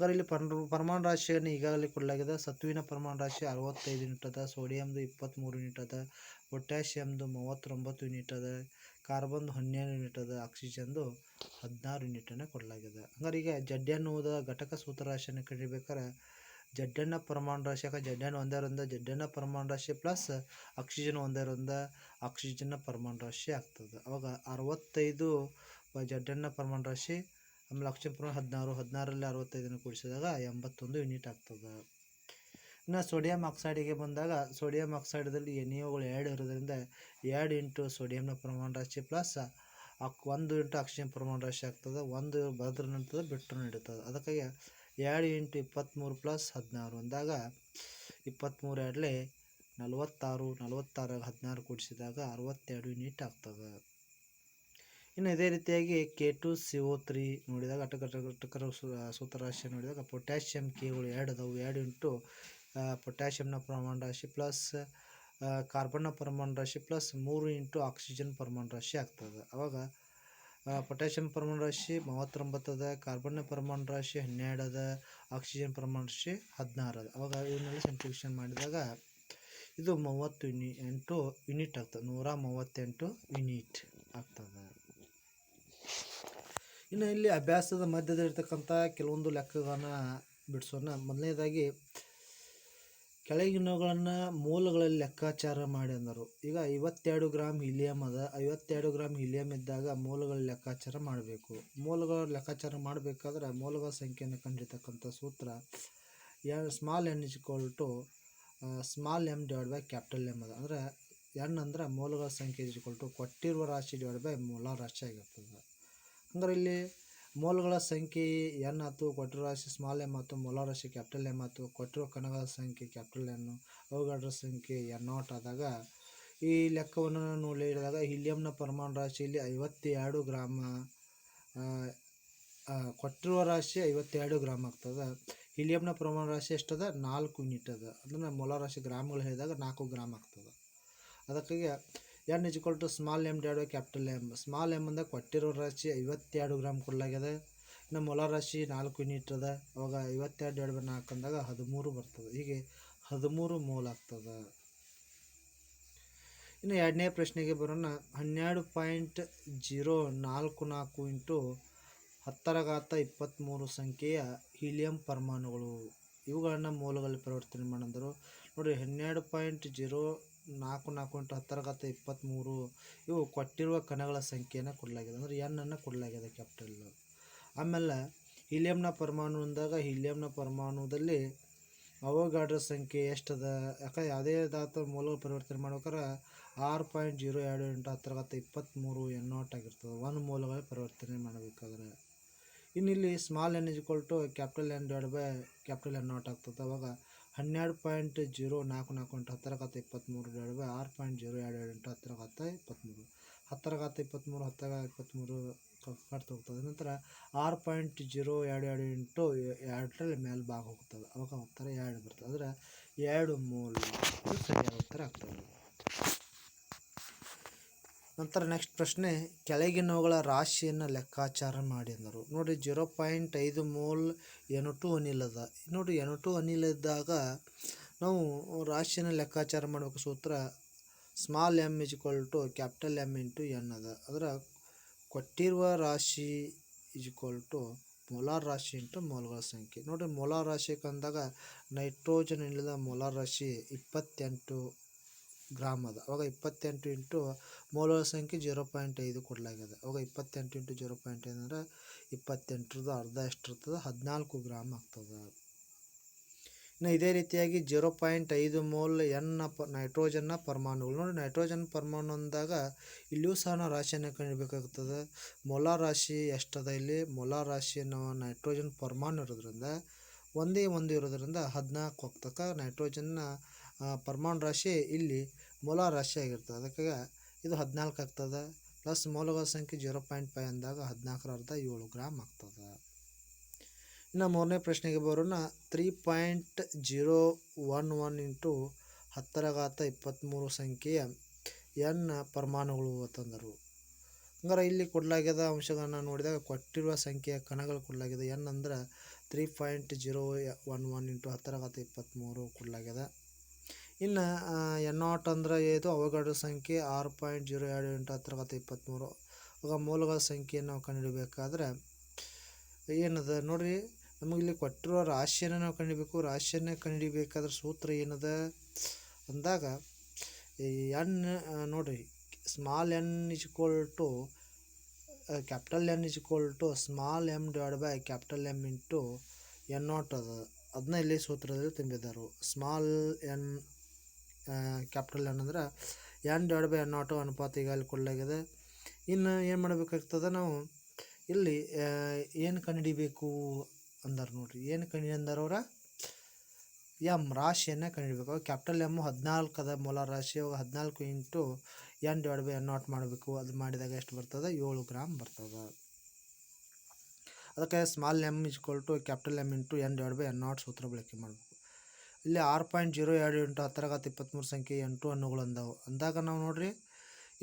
ಅಂದ್ರೆ ಇಲ್ಲಿ ಪರ್, ಪರಮಾಣು ರಾಶಿಯನ್ನು ಈಗಾಗಲೇ ಕೊಡಲಾಗಿದೆ. ಸತುವಿನ ಪರಮಾಣು ರಾಶಿ ಅರವತ್ತೈದು ಯೂನಿಟ್ ಅದ ಸೋಡಿಯಮ್ದು ಇಪ್ಪತ್ತ್ಮೂರು ಯೂನಿಟ್ ಅದ ಪೊಟ್ಯಾಷಿಯಮ್ದು ಮೂವತ್ತೊಂಬತ್ತು ಯೂನಿಟ್ ಅದ ಕಾರ್ಬನ್ದು ಹನ್ನೆರಡು ಯೂನಿಟ್ ಅದ ಆಕ್ಸಿಜನ್ದು ಹದಿನಾರು ಯೂನಿಟನ್ನು ಕೊಡಲಾಗಿದೆ. ಹಂಗಾರೆ ಈಗ ಜಡ್ಡೆ ಅನ್ನುವುದ ಓದ ಘಟಕ ಸೂತ್ರ ರಾಶಿಯನ್ನು ಕಂಡಿಬೇಕಾದ್ರೆ ಜಡ್ಡನ್ನ ಪರಮಾಣು ರಾಶಿ ಯಾಕೆ ಜಡ್ಡನ್ ಒಂದೇ ಒಂದ ಜಡ್ಡನ್ನ ಪರಮಾಣು ರಾಶಿ ಪ್ಲಸ್ ಆಕ್ಸಿಜನ್ ಒಂದೇ ಒಂದ ಆಕ್ಸಿಜನ್ನ ಪರಮಾಣು ರಾಶಿ ಆಗ್ತದೆ. ಅವಾಗ ಅರವತ್ತೈದು ಜಡ್ಡನ್ನ ಪರಮಾಣು ರಾಶಿ ಆಮೇಲೆ ಆಕ್ಸಿಜನ್ ಹದಿನಾರು, ಹದಿನಾರರಲ್ಲಿ ಅರವತ್ತೈದನ್ನು ಕೂಡಿಸಿದಾಗ ಎಂಬತ್ತೊಂದು ಯೂನಿಟ್ ಆಗ್ತದೆ. ಇನ್ನು ಸೋಡಿಯಂ ಆಕ್ಸೈಡಿಗೆ ಬಂದಾಗ ಸೋಡಿಯಂ ಆಕ್ಸೈಡ್ದಲ್ಲಿ ಎನಿಯೋಗಳು ಎರಡು ಇರೋದ್ರಿಂದ ಎರಡು ಇಂಟು ಸೋಡಿಯಂನ ಪ್ರಮಾಣ ರಾಶಿ ಪ್ಲಸ್ ಅಕ್ ಒಂದು ಇಂಟು ಆಕ್ಸಿಜನ್ ಪ್ರಮಾಣ ರಾಶಿ ಆಗ್ತದೆ. ಒಂದು ಬದ್ರ ನಂತರ ಬಿಟ್ಟರು ನಡೀತದೆ. ಅದಕ್ಕಾಗಿ ಎರಡು ಇಂಟು ಇಪ್ಪತ್ತ್ಮೂರು ಪ್ಲಸ್ ಹದಿನಾರು ಅಂದಾಗ ಇಪ್ಪತ್ತ್ಮೂರು ಎರಡಲೇ ನಲವತ್ತಾರು ನಲವತ್ತಾರು ಹದಿನಾರು ಕೂಡಿಸಿದಾಗ ಅರವತ್ತೆರಡು ಯೂನಿಟ್ ಆಗ್ತದೆ. ಇನ್ನು ಇದೇ ರೀತಿಯಾಗಿ K two C O three ನೋಡಿದಾಗ ಅಟ ಘಟ ಸೂತ್ರ ರಾಶಿ ನೋಡಿದಾಗ ಪೊಟ್ಯಾಷಿಯಂ ಕೆಗಳು ಎರಡು ಅದಾವು. ಎರಡು ಇಂಟು ಪೊಟ್ಯಾಷಿಯಂನ ಪ್ರಮಾಣ ರಾಶಿ ಪ್ಲಸ್ ಕಾರ್ಬನ್ನ ಪರಮಾಣು ರಾಶಿ ಪ್ಲಸ್ ಮೂರು ಇಂಟು ಆಕ್ಸಿಜನ್ ಪರಮಾಣು ರಾಶಿ ಆಗ್ತದೆ. ಅವಾಗ ಪೊಟ್ಯಾಷಿಯಂ ಪರಮಾಣು ರಾಶಿ ಮೂವತ್ತೊಂಬತ್ತದ ಕಾರ್ಬನ್ನ ಪರಮಾಣು ರಾಶಿ ಹನ್ನೆರಡು ಅದ ಆಕ್ಸಿಜನ್ ಪರಮಾಣು ರಾಶಿ ಹದಿನಾರು ಅದ. ಅವಾಗ ಇವನ್ನೆಲ್ಲ ಸಿಂಪ್ಲಿಫಿಕೇಶನ್ ಮಾಡಿದಾಗ ಇದು ಮೂವತ್ತು ಯೂನಿ ಎಂಟು ಯೂನಿಟ್ ಆಗ್ತದೆ. ನೂರ ಮೂವತ್ತೆಂಟು ಯೂನಿಟ್ ಆಗ್ತದೆ. ಇನ್ನು ಇಲ್ಲಿ ಅಭ್ಯಾಸದ ಮಧ್ಯದಲ್ಲಿರ್ತಕ್ಕಂಥ ಕೆಲವೊಂದು ಲೆಕ್ಕಗಳನ್ನು ಬಿಡಿಸೋಣ. ಮೊದಲನೇದಾಗಿ ಕೆಳಗಿನವುಗಳನ್ನು ಮೂಲಗಳಲ್ಲಿ ಲೆಕ್ಕಾಚಾರ ಮಾಡಿ ಅಂದರು. ಈಗ ಐವತ್ತೆರಡು ಗ್ರಾಮ್ ಹೀಲಿಯಂ ಅದ. ಐವತ್ತೆರಡು ಗ್ರಾಮ್ ಹೀಲಿಯಂ ಇದ್ದಾಗ ಮೂಲಗಳ ಲೆಕ್ಕಾಚಾರ ಮಾಡಬೇಕು. ಮೂಲಗಳ ಲೆಕ್ಕಾಚಾರ ಮಾಡಬೇಕಾದ್ರೆ ಮೂಲಗಳ ಸಂಖ್ಯೆಯನ್ನು ಕಂಡಿರ್ತಕ್ಕಂಥ ಸೂತ್ರ N small N is equal to small M divide by capital M ಅದ. ಅಂದರೆ ಎನ್ ಅಂದ್ರೆ ಮೂಲಗಳ ಸಂಖ್ಯೆ ಇಸ್ ಇಕ್ವಲ್ ಟು ಕೊಟ್ಟಿರುವ ರಾಶಿ ಡಿವೈಡ್ ಬೈ ಮೂಲ ರಾಶಿ ಆಗಿರ್ತದೆ. ಅಂದ್ರೆ ಇಲ್ಲಿ ಮೋಲ್ಗಳ ಸಂಖ್ಯೆ ಎನ್ ಆಯ್ತು, ಕೊಟ್ಟಿರೋ ರಾಶಿ ಸ್ಮಾಲ್ ಎಂ ಆಯ್ತು, ಮೊಲ ರಾಶಿ ಕ್ಯಾಪಿಟಲ್ ಎಂ ಆಯ್ತು, ಕೊಟ್ಟಿರೋ ಕಣಗಳ ಸಂಖ್ಯೆ ಕ್ಯಾಪಿಟಲ್ ಎನ್ನು ಅವುಗಳ ಸಂಖ್ಯೆ ಎನ್ ನಾಟ್ ಆದಾಗ ಈ ಲೆಕ್ಕವನ್ನು ನೋಡಿ ಹಿಡಿದಾಗ ಹೀಲಿಯಂನ ಪರಮಾಣು ರಾಶಿಯಲ್ಲಿ ಐವತ್ತೆರಡು ಗ್ರಾಮ ಕೊಟ್ಟಿರುವ ರಾಶಿ ಐವತ್ತೆರಡು ಗ್ರಾಮ್ ಆಗ್ತದೆ. ಹೀಲಿಯಂನ ಪ್ರಮಾಣ ರಾಶಿ ಎಷ್ಟದ? ನಾಲ್ಕು ಯೂನಿಟ್ ಅದ. ಅಂದ್ರೆ ಮೊಲ ರಾಶಿ ಗ್ರಾಮ್ಗಳು ಹೇಳಿದಾಗ ನಾಲ್ಕು ಗ್ರಾಮ್ ಆಗ್ತದೆ. ಅದಕ್ಕಾಗಿ N is equal to small M divide capital M small M ಅಂದಾಗ ಕೊಟ್ಟಿರೋ ರಾಶಿ ಐವತ್ತೆರಡು ಗ್ರಾಮ್ ಕೊಡಲಾಗ್ಯದ ಇನ್ನು ಮೊಲ ರಾಶಿ ನಾಲ್ಕು ಯೂನಿಟ್ ಅದ ಅವಾಗ ಐವತ್ತೆರಡು ಎರಡು ನಾಲ್ಕು ಅಂದಾಗ ಹದಿಮೂರು ಬರ್ತದೆ. ಹೀಗೆ ಹದಿಮೂರು ಮೋಲ್ ಆಗ್ತದೆ. ಇನ್ನು ಎರಡನೇ ಪ್ರಶ್ನೆಗೆ ಬರೋಣ. ಹನ್ನೆರಡು ಪಾಯಿಂಟ್ ಜೀರೋ ನಾಲ್ಕು ನಾಲ್ಕು ಇಂಟು ಹತ್ತರಘಾತ ಇಪ್ಪತ್ತ್ಮೂರು ಸಂಖ್ಯೆಯ ಹೀಲಿಯಂ ಪರಮಾಣುಗಳು. ಇವುಗಳನ್ನು ಮೂಲಗಳಲ್ಲಿ ಪರಿವರ್ತನೆ ಮಾಡಿದ್ರು ನೋಡಿ ಹನ್ನೆರಡು ಪಾಯಿಂಟ್ ಜೀರೋ ನಾಲ್ಕು ನಾಲ್ಕು ಇಂಟು ಹತ್ತರಘಾತ ಇಪ್ಪತ್ತ್ಮೂರು ಇವು ಕೊಟ್ಟಿರುವ ಕಣಗಳ ಸಂಖ್ಯೆಯನ್ನು ಕೊಡಲಾಗಿದೆ. ಅಂದರೆ ಎನ್ನನ್ನು ಕೊಡಲಾಗಿದೆ ಕ್ಯಾಪಿಟಲ್. ಆಮೇಲೆ ಹೀಲಿಯಂನ ಪರಮಾಣು ಅಂದಾಗ ಹೀಲಿಯಂನ ಪರಮಾಣುದಲ್ಲಿ ಅವಗಾಡ್ರ ಸಂಖ್ಯೆ ಎಷ್ಟದ? ಯಾಕೆ ಯಾವುದೇ ದಾತ ಮೂಲ ಪರಿವರ್ತನೆ ಮಾಡ್ಬೇಕಾರೆ ಆರು ಪಾಯಿಂಟ್ ಜೀರೋ ಎರಡು ಎಂಟು ಹತ್ತರಗತ್ತ ಇಪ್ಪತ್ತ್ಮೂರು ಎನ್ ನಾಟ್ ಆಗಿರ್ತದೆ. ಒಂದು ಮೂಲಗಳ ಪರಿವರ್ತನೆ ಮಾಡಬೇಕಾದ್ರೆ. ಇನ್ನು ಇಲ್ಲಿ small N is equal to capital N divide by capital N naught ಆಗ್ತದೆ. ಅವಾಗ ಹನ್ನೆರಡು ಪಾಯಿಂಟ್ ಜೀರೋ ನಾಲ್ಕು ನಾಲ್ಕು ಎಂಟು ಹತ್ತರ ಘಾತ ಇಪ್ಪತ್ತ್ಮೂರು ಡಿವೈಡ್ ಬೈ ಆರು ಪಾಯಿಂಟ್ ಜೀರೋ ಎರಡು ಎರಡು ಎಂಟು ಹತ್ತರ ಘಾತ ಇಪ್ಪತ್ತ್ಮೂರು ಹತ್ತರ ಘಾತ ಇಪ್ಪತ್ತ್ಮೂರು ಹತ್ತರ ಇಪ್ಪತ್ತ್ಮೂರು ಕಟ್ ಹೋಗ್ತದೆ ನಂತರ ಆರು ಪಾಯಿಂಟ್ ಜೀರೋ ಎರಡು ಎರಡು ಎಂಟು ಎರಡರಲ್ಲಿ ಮೇಲೆ ಭಾಗ ಹೋಗ್ತದೆ ಅವಾಗ ಉತ್ತರ ಎರಡು ಬರ್ತದೆ. ಅಂದರೆ ಎರಡು ಮೂರು ಸರಿಯಾದ ಉತ್ತರ ಆಗ್ತದೆ ನಂತರ ನೆಕ್ಸ್ಟ್ ಪ್ರಶ್ನೆ ಕೆಳಗಿನವುಗಳ ರಾಶಿಯನ್ನು ಲೆಕ್ಕಾಚಾರ ಮಾಡಿ ಅಂದರು ನೋಡಿ ಜೀರೋ ಪಾಯಿಂಟ್ ಐದು ಮೋಲ್ ಎನ್ ಟು ಅನಿಲ್ ಅದ ನೋಡಿ, ಎನ್ ಟು ಅನಿಲ್ ಇದ್ದಾಗ ನಾವು ರಾಶಿಯನ್ನು ಲೆಕ್ಕಾಚಾರ ಮಾಡಬೇಕು. ಸೂತ್ರ small M is equal to capital M into N ಅದ. ಅದರ ಕೊಟ್ಟಿರುವ ರಾಶಿ ಇಸ್ ಈಕ್ವಲ್ ಟು ಮೊಲಾರ್ ರಾಶಿ ಇಂಟು ಮೋಲ್ಗಳ ಸಂಖ್ಯೆ. ನೋಡಿ ಮೊಲಾರ್ ರಾಶಿ ಅಂದಾಗ ನೈಟ್ರೋಜನ್ ಇಲ್ಲದ ಮೊಲಾರ್ ರಾಶಿ ಇಪ್ಪತ್ತೆಂಟು ಗ್ರಾಮ್ ಅದ ಅವಾಗ ಇಪ್ಪತ್ತೆಂಟು ಇಂಟು ಮೋಲ್ಗಳ ಸಂಖ್ಯೆ ಜೀರೋ ಪಾಯಿಂಟ್ ಐದು ಕೊಡಲಾಗಿದೆ ಅವಾಗ ಇಪ್ಪತ್ತೆಂಟು ಇಂಟು ಜೀರೋ ಪಾಯಿಂಟ್ ಐದು ಅಂದ್ರೆ ಇಪ್ಪತ್ತೆಂಟರದ್ದು ಅರ್ಧ ಎಷ್ಟಿರ್ತದೆ ಹದಿನಾಲ್ಕು ಗ್ರಾಮ್ ಆಗ್ತದೆ. ಇನ್ನು ಇದೇ ರೀತಿಯಾಗಿ ಜೀರೋ ಪಾಯಿಂಟ್ ಐದು ಮೋಲ್ ಎನ್ನ ಪ ನೈಟ್ರೋಜನ್ನ ಪರಮಾಣುಗಳು. ನೋಡಿ ನೈಟ್ರೋಜನ್ ಪರಮಾಣು ಅಂದಾಗ ಇಲ್ಲಿಯೂ ಸಹ ನಾವು ರಾಶಿಯನ್ನು ಕಂಡಿಡಬೇಕಾಗ್ತದೆ ಮೊಲಾರ್ ರಾಶಿ ಎಷ್ಟದ ಇಲ್ಲಿ? ಮೊಲಾ ರಾಶಿ ನಾವು ನೈಟ್ರೋಜನ್ ಪರಮಾಣು ಇರೋದ್ರಿಂದ ಒಂದೇ ಒಂದು ಇರೋದ್ರಿಂದ ಹದಿನಾಲ್ಕು ಹೋಗ್ತಕ್ಕ ನೈಟ್ರೋಜನ್ನ ಪರಮಾಣು ರಾಶಿ ಇಲ್ಲಿ ಮೂಲ ರಾಶಿ ಆಗಿರ್ತದೆ. ಅದಕ್ಕೆ ಇದು ಹದಿನಾಲ್ಕು ಆಗ್ತದೆ. ಪ್ಲಸ್ ಮೂಲಗಳ ಸಂಖ್ಯೆ ಜೀರೋ ಪಾಯಿಂಟ್ ಫೈವ್ ಅಂದಾಗ ಹದಿನಾಲ್ಕರ ಅರ್ಧ ಏಳು ಗ್ರಾಮ್ ಆಗ್ತದೆ. ಇನ್ನು ಮೂರನೇ ಪ್ರಶ್ನೆಗೆ ಬರೋಣ. Three point zero one one into ಹತ್ತರ ಘಾತ ಇಪ್ಪತ್ತ್ಮೂರು ಸಂಖ್ಯೆಯ ಎನ್ ಪರಮಾಣುಗಳು ಅಂತಂದರು ಹಂಗಾರೆ ಇಲ್ಲಿ ಕೊಡಲಾಗ್ಯದ ಅಂಶಗಳನ್ನು ನೋಡಿದಾಗ ಕೊಟ್ಟಿರುವ ಸಂಖ್ಯೆಯ ಕಣಗಳು ಕೊಡಲಾಗಿದೆ ಎನ್ ಅಂದ್ರೆ three point zero one one into ಹತ್ತರ ಘಾತ ಇಪ್ಪತ್ತ್ಮೂರು ಕೊಡಲಾಗ್ಯದ. ಇನ್ನು ಎನ್ ನಾಟ್ ಅಂದ್ರೆ ಇದು ಅವಘಡ ಸಂಖ್ಯೆ ಆರು ಪಾಯಿಂಟ್ ಜೀರೋ ಎರಡು ಎಂಟು ಹತ್ತರ ಘಾತ ಇಪ್ಪತ್ತ್ಮೂರು ಆಗ ಮೂಲಗಳ ಸಂಖ್ಯೆಯನ್ನು ನಾವು ಕಂಡುಹಿಡಬೇಕಾದ್ರೆ ಏನದ ನೋಡಿರಿ, ನಮಗೆ ಇಲ್ಲಿ ಕೊಟ್ಟಿರೋ ರಾಶಿಯನ್ನು ನಾವು ಕಂಡಿಬೇಕು ರಾಶಿಯನ್ನೇ ಕಂಡುಹಿಡಿಬೇಕಾದ್ರೆ ಸೂತ್ರ ಏನದ ಅಂದಾಗ ಈ ಎನ್ ನೋಡಿರಿ, small N is equal to capital N is equal to small M divide by capital M into N naught ಅದ. ಅದನ್ನ ಇಲ್ಲಿ ಸೂತ್ರದಲ್ಲಿ ತುಂಬಿದ್ದರು ಸ್ಮಾಲ್ ಎನ್ ಕ್ಯಾಪಿಟಲ್ ಏನಂದ್ರೆ N divide by N naught ಅನುಪಾತ ಈಗ ಅಲ್ಲಿ ಕೊಡಲಾಗಿದೆ. ಇನ್ನು ಏನು ಮಾಡಬೇಕಾಗ್ತದೆ ನಾವು, ಇಲ್ಲಿ ಏನು ಕಂಡುಹಿಡಿಬೇಕು ಅಂದರು ನೋಡ್ರಿ. ಏನು ಕಂಡು ಅಂದಾರ ಅವ್ರ? ಎಂ ರಾಶಿಯನ್ನು ಕಂಡುಹಿಡಬೇಕು ಕ್ಯಾಪಿಟಲ್ ಎಂ ಹದಿನಾಲ್ಕು ಅದ ಮೂಲ ರಾಶಿ. ಹದಿನಾಲ್ಕು into N divide by N naught ಮಾಡಬೇಕು. ಅದು ಮಾಡಿದಾಗ ಎಷ್ಟು ಬರ್ತದೆ? ಏಳು ಗ್ರಾಮ್ ಬರ್ತದೆ. ಅದಕ್ಕೆ small M is equal to capital M into N divide by N naught ಸೂತ್ರ ಬಳಕೆ ಮಾಡಬೇಕು. ಇಲ್ಲಿ ಆರು ಪಾಯಿಂಟ್ ಜೀರೋ ಎರಡು ಇಂಟು ಹತ್ತರಗತ್ತ ಇಪ್ಪತ್ತ್ಮೂರು ಸಂಖ್ಯೆ ಎಂಟು ಹಣ್ಣುಗಳು ಅಂದಾವು. ಅಂದಾಗ ನಾವು ನೋಡ್ರಿ,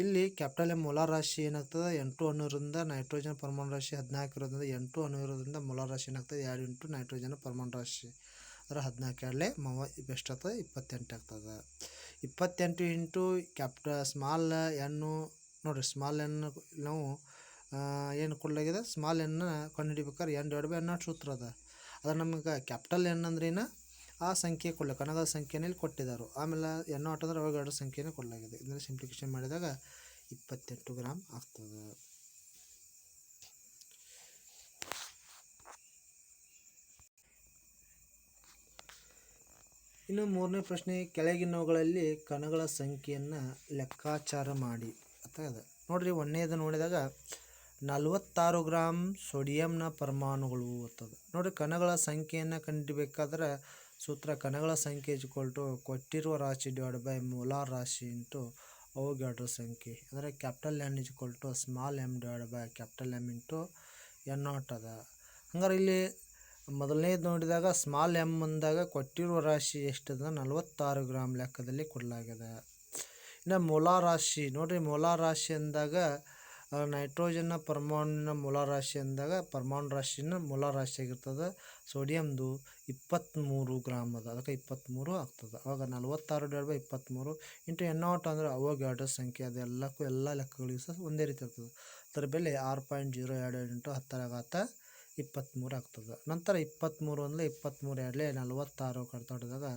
ಇಲ್ಲಿ ಕ್ಯಾಪಿಟಲ್ ಎಂ ಮೊಲಾರ್ ರಾಶಿ ಏನಾಗ್ತದೆ? ಎಂಟು ಹನ್ನೂರಿಂದ ನೈಟ್ರೋಜನ್ ಪರಮಾಣು ರಾಶಿ ಹದಿನಾಲ್ಕು ಇರೋದ್ರಿಂದ ಎಂಟು ಹಣ್ಣು ಇರೋದ್ರಿಂದ ಮೊಲಾರ್ ರಾಶಿ ಏನಾಗ್ತದೆ? ಎರಡು ಇಂಟು ನೈಟ್ರೋಜನ್ ಪರಮಾಣು ರಾಶಿ ಅಂದ್ರೆ ಹದಿನಾಲ್ಕು ಎರಡಲೆ ಮವ ಬೆಸ್ಟ್ ಆಗ್ತದೆ? ಇಪ್ಪತ್ತೆಂಟು ಆಗ್ತದೆ. ಇಪ್ಪತ್ತೆಂಟು ಇಂಟು ಕ್ಯಾಪ್ಟ, ಸ್ಮಾಲ್ ಎನ್ನು ನೋಡಿರಿ ಸ್ಮಾಲ್ ಎನ್ ನಾವು ಏನು ಕೊಡಲಾಗಿದೆ? ಸ್ಮಾಲ್ ಎನ್ನ ಕಂಡುಹಿಡಿಬೇಕಾದ್ರೆ ಎನ್ ಡಿವೈಡ್ ಬೈ ಎನ್ ಸೂತ್ರ ಅದ. ಅದು ನಮಗೆ ಕ್ಯಾಪಿಟಲ್ ಎನ್ ಅಂದ್ರೇನ? ಆ ಸಂಖ್ಯೆ ಕೊಡಲ ಕನ್ನಡ ಸಂಖ್ಯೆನಲ್ಲಿ ಕೊಟ್ಟಿದ್ದಾರೆ. ಆಮೇಲೆ ಎನ್ ನಾಟ್ ಅಂದ್ರೆ ಅವಾಗ ಎರಡು ಸಂಖ್ಯೆನೇ ಕೊಡಲಾಗಿದೆ. ಇದನ್ನು ಸಿಂಪ್ಲಿಕೇಶನ್ ಮಾಡಿದಾಗ ಇಪ್ಪತ್ತೆಂಟು ಗ್ರಾಮ್ ಆಗ್ತದೆ. ಇನ್ನು ಮೂರನೇ ಪ್ರಶ್ನೆ, ಕೆಳಗಿನವುಗಳಲ್ಲಿ ಕಣಗಳ ಸಂಖ್ಯೆಯನ್ನು ಲೆಕ್ಕಾಚಾರ ಮಾಡಿ ಅಂತ ಇದೆ. ನೋಡಿರಿ, ಒಂದನೇದು ನೋಡಿದಾಗ ನಲವತ್ತಾರು ಗ್ರಾಮ್ ಸೋಡಿಯಂನ ಪರಮಾಣುಗಳು ಅಂತದ ನೋಡಿರಿ, ಕಣಗಳ ಸಂಖ್ಯೆಯನ್ನು ಕಂಡುಹಿಡಿಬೇಕಾದ್ರೆ ಸೂತ್ರ ಕಣಗಳ ಸಂಖ್ಯೆ ಇಜ್ಕೊಲ್ಟು ಕೊಟ್ಟಿರುವ ರಾಶಿ ಡಿವೈಡ್ ಬೈ ಮೂಲಾರ್ ರಾಶಿ ಇಂಟು ಅವಘಡ ಸಂಖ್ಯೆ. ಅಂದರೆ capital N is equal to small M divide by capital M into N naught ಅದ. ಹಂಗಾರೆ ಇಲ್ಲಿ ಮೊದಲನೇದು ನೋಡಿದಾಗ ಸ್ಮಾಲ್ ಎಂ ಅಂದಾಗ ಕೊಟ್ಟಿರುವ ರಾಶಿ ಎಷ್ಟದ ನಲವತ್ತಾರು ಗ್ರಾಮ್ ಲೆಕ್ಕದಲ್ಲಿ ಕೊಡಲಾಗಿದೆ. ಇನ್ನು ಮೊಲಾರ್ ರಾಶಿ, ನೋಡಿರಿ ಮೊಲಾ ರಾಶಿ ಅಂದಾಗ ನೈಟ್ರೋಜನ್ನ ಪರಮಾಣುವಿನ ಮೂಲ ರಾಶಿ ಅಂದಾಗ ಪರಮಾಣು ರಾಶಿನ ಮೊಲ ರಾಶಿ ಆಗಿರ್ತದೆ. ಸೋಡಿಯಮ್ದು ಇಪ್ಪತ್ತ್ಮೂರು ಗ್ರಾಮ್ ಅದ, ಅದಕ್ಕೆ ಇಪ್ಪತ್ತ್ಮೂರು ಆಗ್ತದೆ. ಅವಾಗ ನಲ್ವತ್ತಾರು ಡಿವೈಡ್ ಬೈ ಇಪ್ಪತ್ತ್ಮೂರು ಇಂಟು ಎನ್ ನಾಟ್ ಅಂದರೆ ಅವಾಗ ಎರಡು ಸಂಖ್ಯೆ ಅದೆಲ್ಲಕ್ಕೂ ಎಲ್ಲ ಲೆಕ್ಕಗಳಿಗೂ ಸಹ ಒಂದೇ ರೀತಿ ಇರ್ತದೆ. ಅದರ ಬೆಲೆ ಆರು ಪಾಯಿಂಟ್ ಜೀರೋ ಎರಡು ಎರಡು ಇಂಟು ಹತ್ತರ ಘಾತ ಇಪ್ಪತ್ತ್ಮೂರು ಆಗ್ತದೆ. ನಂತರ ಇಪ್ಪತ್ತ್ಮೂರು ಅಂದರೆ ಇಪ್ಪತ್ತ್ಮೂರು ಎರಡಲೇ ನಲವತ್ತಾರು ಕಡ್ತಾಡಿದಾಗ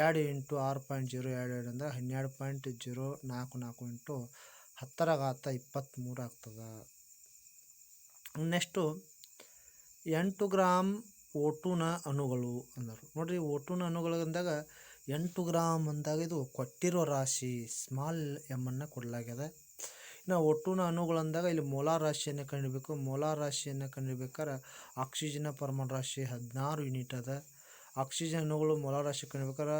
ಎರಡು ಇಂಟು ಆರು ಪಾಯಿಂಟ್ ಜೀರೋ ಎರಡು ಎರಡು ಅಂದರೆ ಹನ್ನೆರಡು ಪಾಯಿಂಟ್ ಜೀರೋ ನಾಲ್ಕು ನಾಲ್ಕು ಇಂಟು ಹತ್ತರ ಘಾತ ಇಪ್ಪತ್ತ್ಮೂರು ಆಗ್ತದೆ. ನೆಕ್ಸ್ಟು ಎಂಟು ಗ್ರಾಮ್ ಓಟುನ ಅಣುಗಳು ಅಂದರು. ನೋಡಿರಿ, ಓಟುನ ಅಣುಗಳು ಅಂದಾಗ ಎಂಟು ಗ್ರಾಮ್ ಅಂದಾಗ ಇದು ಕೊಟ್ಟಿರೋ ರಾಶಿ ಸ್ಮಾಲ್ ಎಮ್ಮನ್ನು ಕೊಡಲಾಗ್ಯದ. ಇನ್ನು ಒಟ್ಟುನ ಅಣುಗಳು ಅಂದಾಗ ಇಲ್ಲಿ ಮೋಲಾರ್ ರಾಶಿಯನ್ನು ಕಂಡಿಬೇಕು ಮೋಲಾರ್ ರಾಶಿಯನ್ನು ಕಂಡಿಬೇಕಾದ್ರೆ ಆಕ್ಸಿಜನ್ನ ಪರಮಾಣು ರಾಶಿ ಹದಿನಾರು ಯೂನಿಟ್ ಅದ. ಆಕ್ಸಿಜನ್ ಅಣುಗಳು ಮೊಲಾರ್ ರಾಶಿ ಕಂಡುಬೇಕಾದ್ರೆ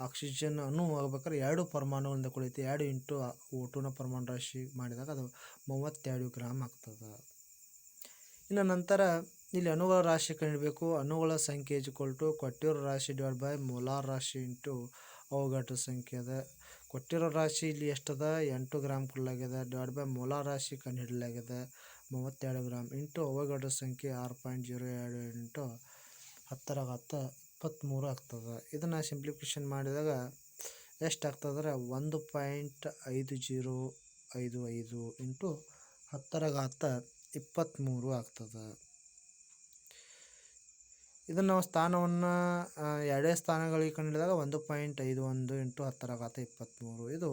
ಆಕ್ಸಿಜನ್ ಅಣು ಆಗ್ಬೇಕಾದ್ರೆ ಎರಡು ಪರಮಾಣುಗಳಿಂದ ಕುಳಿತು ಎರಡು ಇಂಟು ಒಟ್ಟುನ ಪರಮಾಣು ರಾಶಿ ಮಾಡಿದಾಗ ಅದು ಮೂವತ್ತೆರಡು ಗ್ರಾಮ್ ಆಗ್ತದೆ. ಇನ್ನು ನಂತರ ಇಲ್ಲಿ ಅಣುಗಳ ರಾಶಿ ಕಂಡಿಡಬೇಕು ಅಣುಗಳ ಸಂಖ್ಯೆ ಟು ಕೊಟ್ಟಿರೋ ರಾಶಿ ಡಿವೈಡ್ ಬೈ ಮೊಲಾರ್ ರಾಶಿ ಇಂಟು ಅವಘಟ ಸಂಖ್ಯೆ ಅದ. ಕೊಟ್ಟಿರೋ ರಾಶಿ ಇಲ್ಲಿ ಎಷ್ಟದ? ಎಂಟು ಗ್ರಾಮ್ ಕೊಡಲಾಗಿದೆ ಡಿವೈಡ್ ಬೈ ಮೋಲಾರ್ ರಾಶಿ ಕಂಡುಹಿಡಲಾಗಿದೆ ಮೂವತ್ತೆರಡು ಗ್ರಾಮ್ ಇಂಟು ಅವಘಟ ಸಂಖ್ಯೆ ಆರು ಪಾಯಿಂಟ್ ಜೀರೋ ಎರಡು ಇಂಟು ಹತ್ತರಾಗತ್ತ ಇಪ್ಪತ್ತ್ಮೂರು ಆಗ್ತದೆ. ಇದನ್ನು ಸಿಂಪ್ಲಿಫಿಕೇಶನ್ ಮಾಡಿದಾಗ ಎಷ್ಟು ಆಗ್ತದ್ರೆ ಒಂದು ಪಾಯಿಂಟ್ ಐದು ಜೀರೋ ಐದು ಐದು ಇಂಟು ಹತ್ತರಗಾತ ಇಪ್ಪತ್ತ್ಮೂರು ಆಗ್ತದೆ. ಇದನ್ನು ನಾವು ಸ್ಥಾನವನ್ನು ಎರಡೇ ಸ್ಥಾನಗಳಿಗೆ ಕಂಡಿಡಿದಾಗ ಒಂದು ಪಾಯಿಂಟ್ ಐದು ಒಂದು ಇಂಟು ಹತ್ತರಗಾತ ಇಪ್ಪತ್ತ್ಮೂರು ಇದು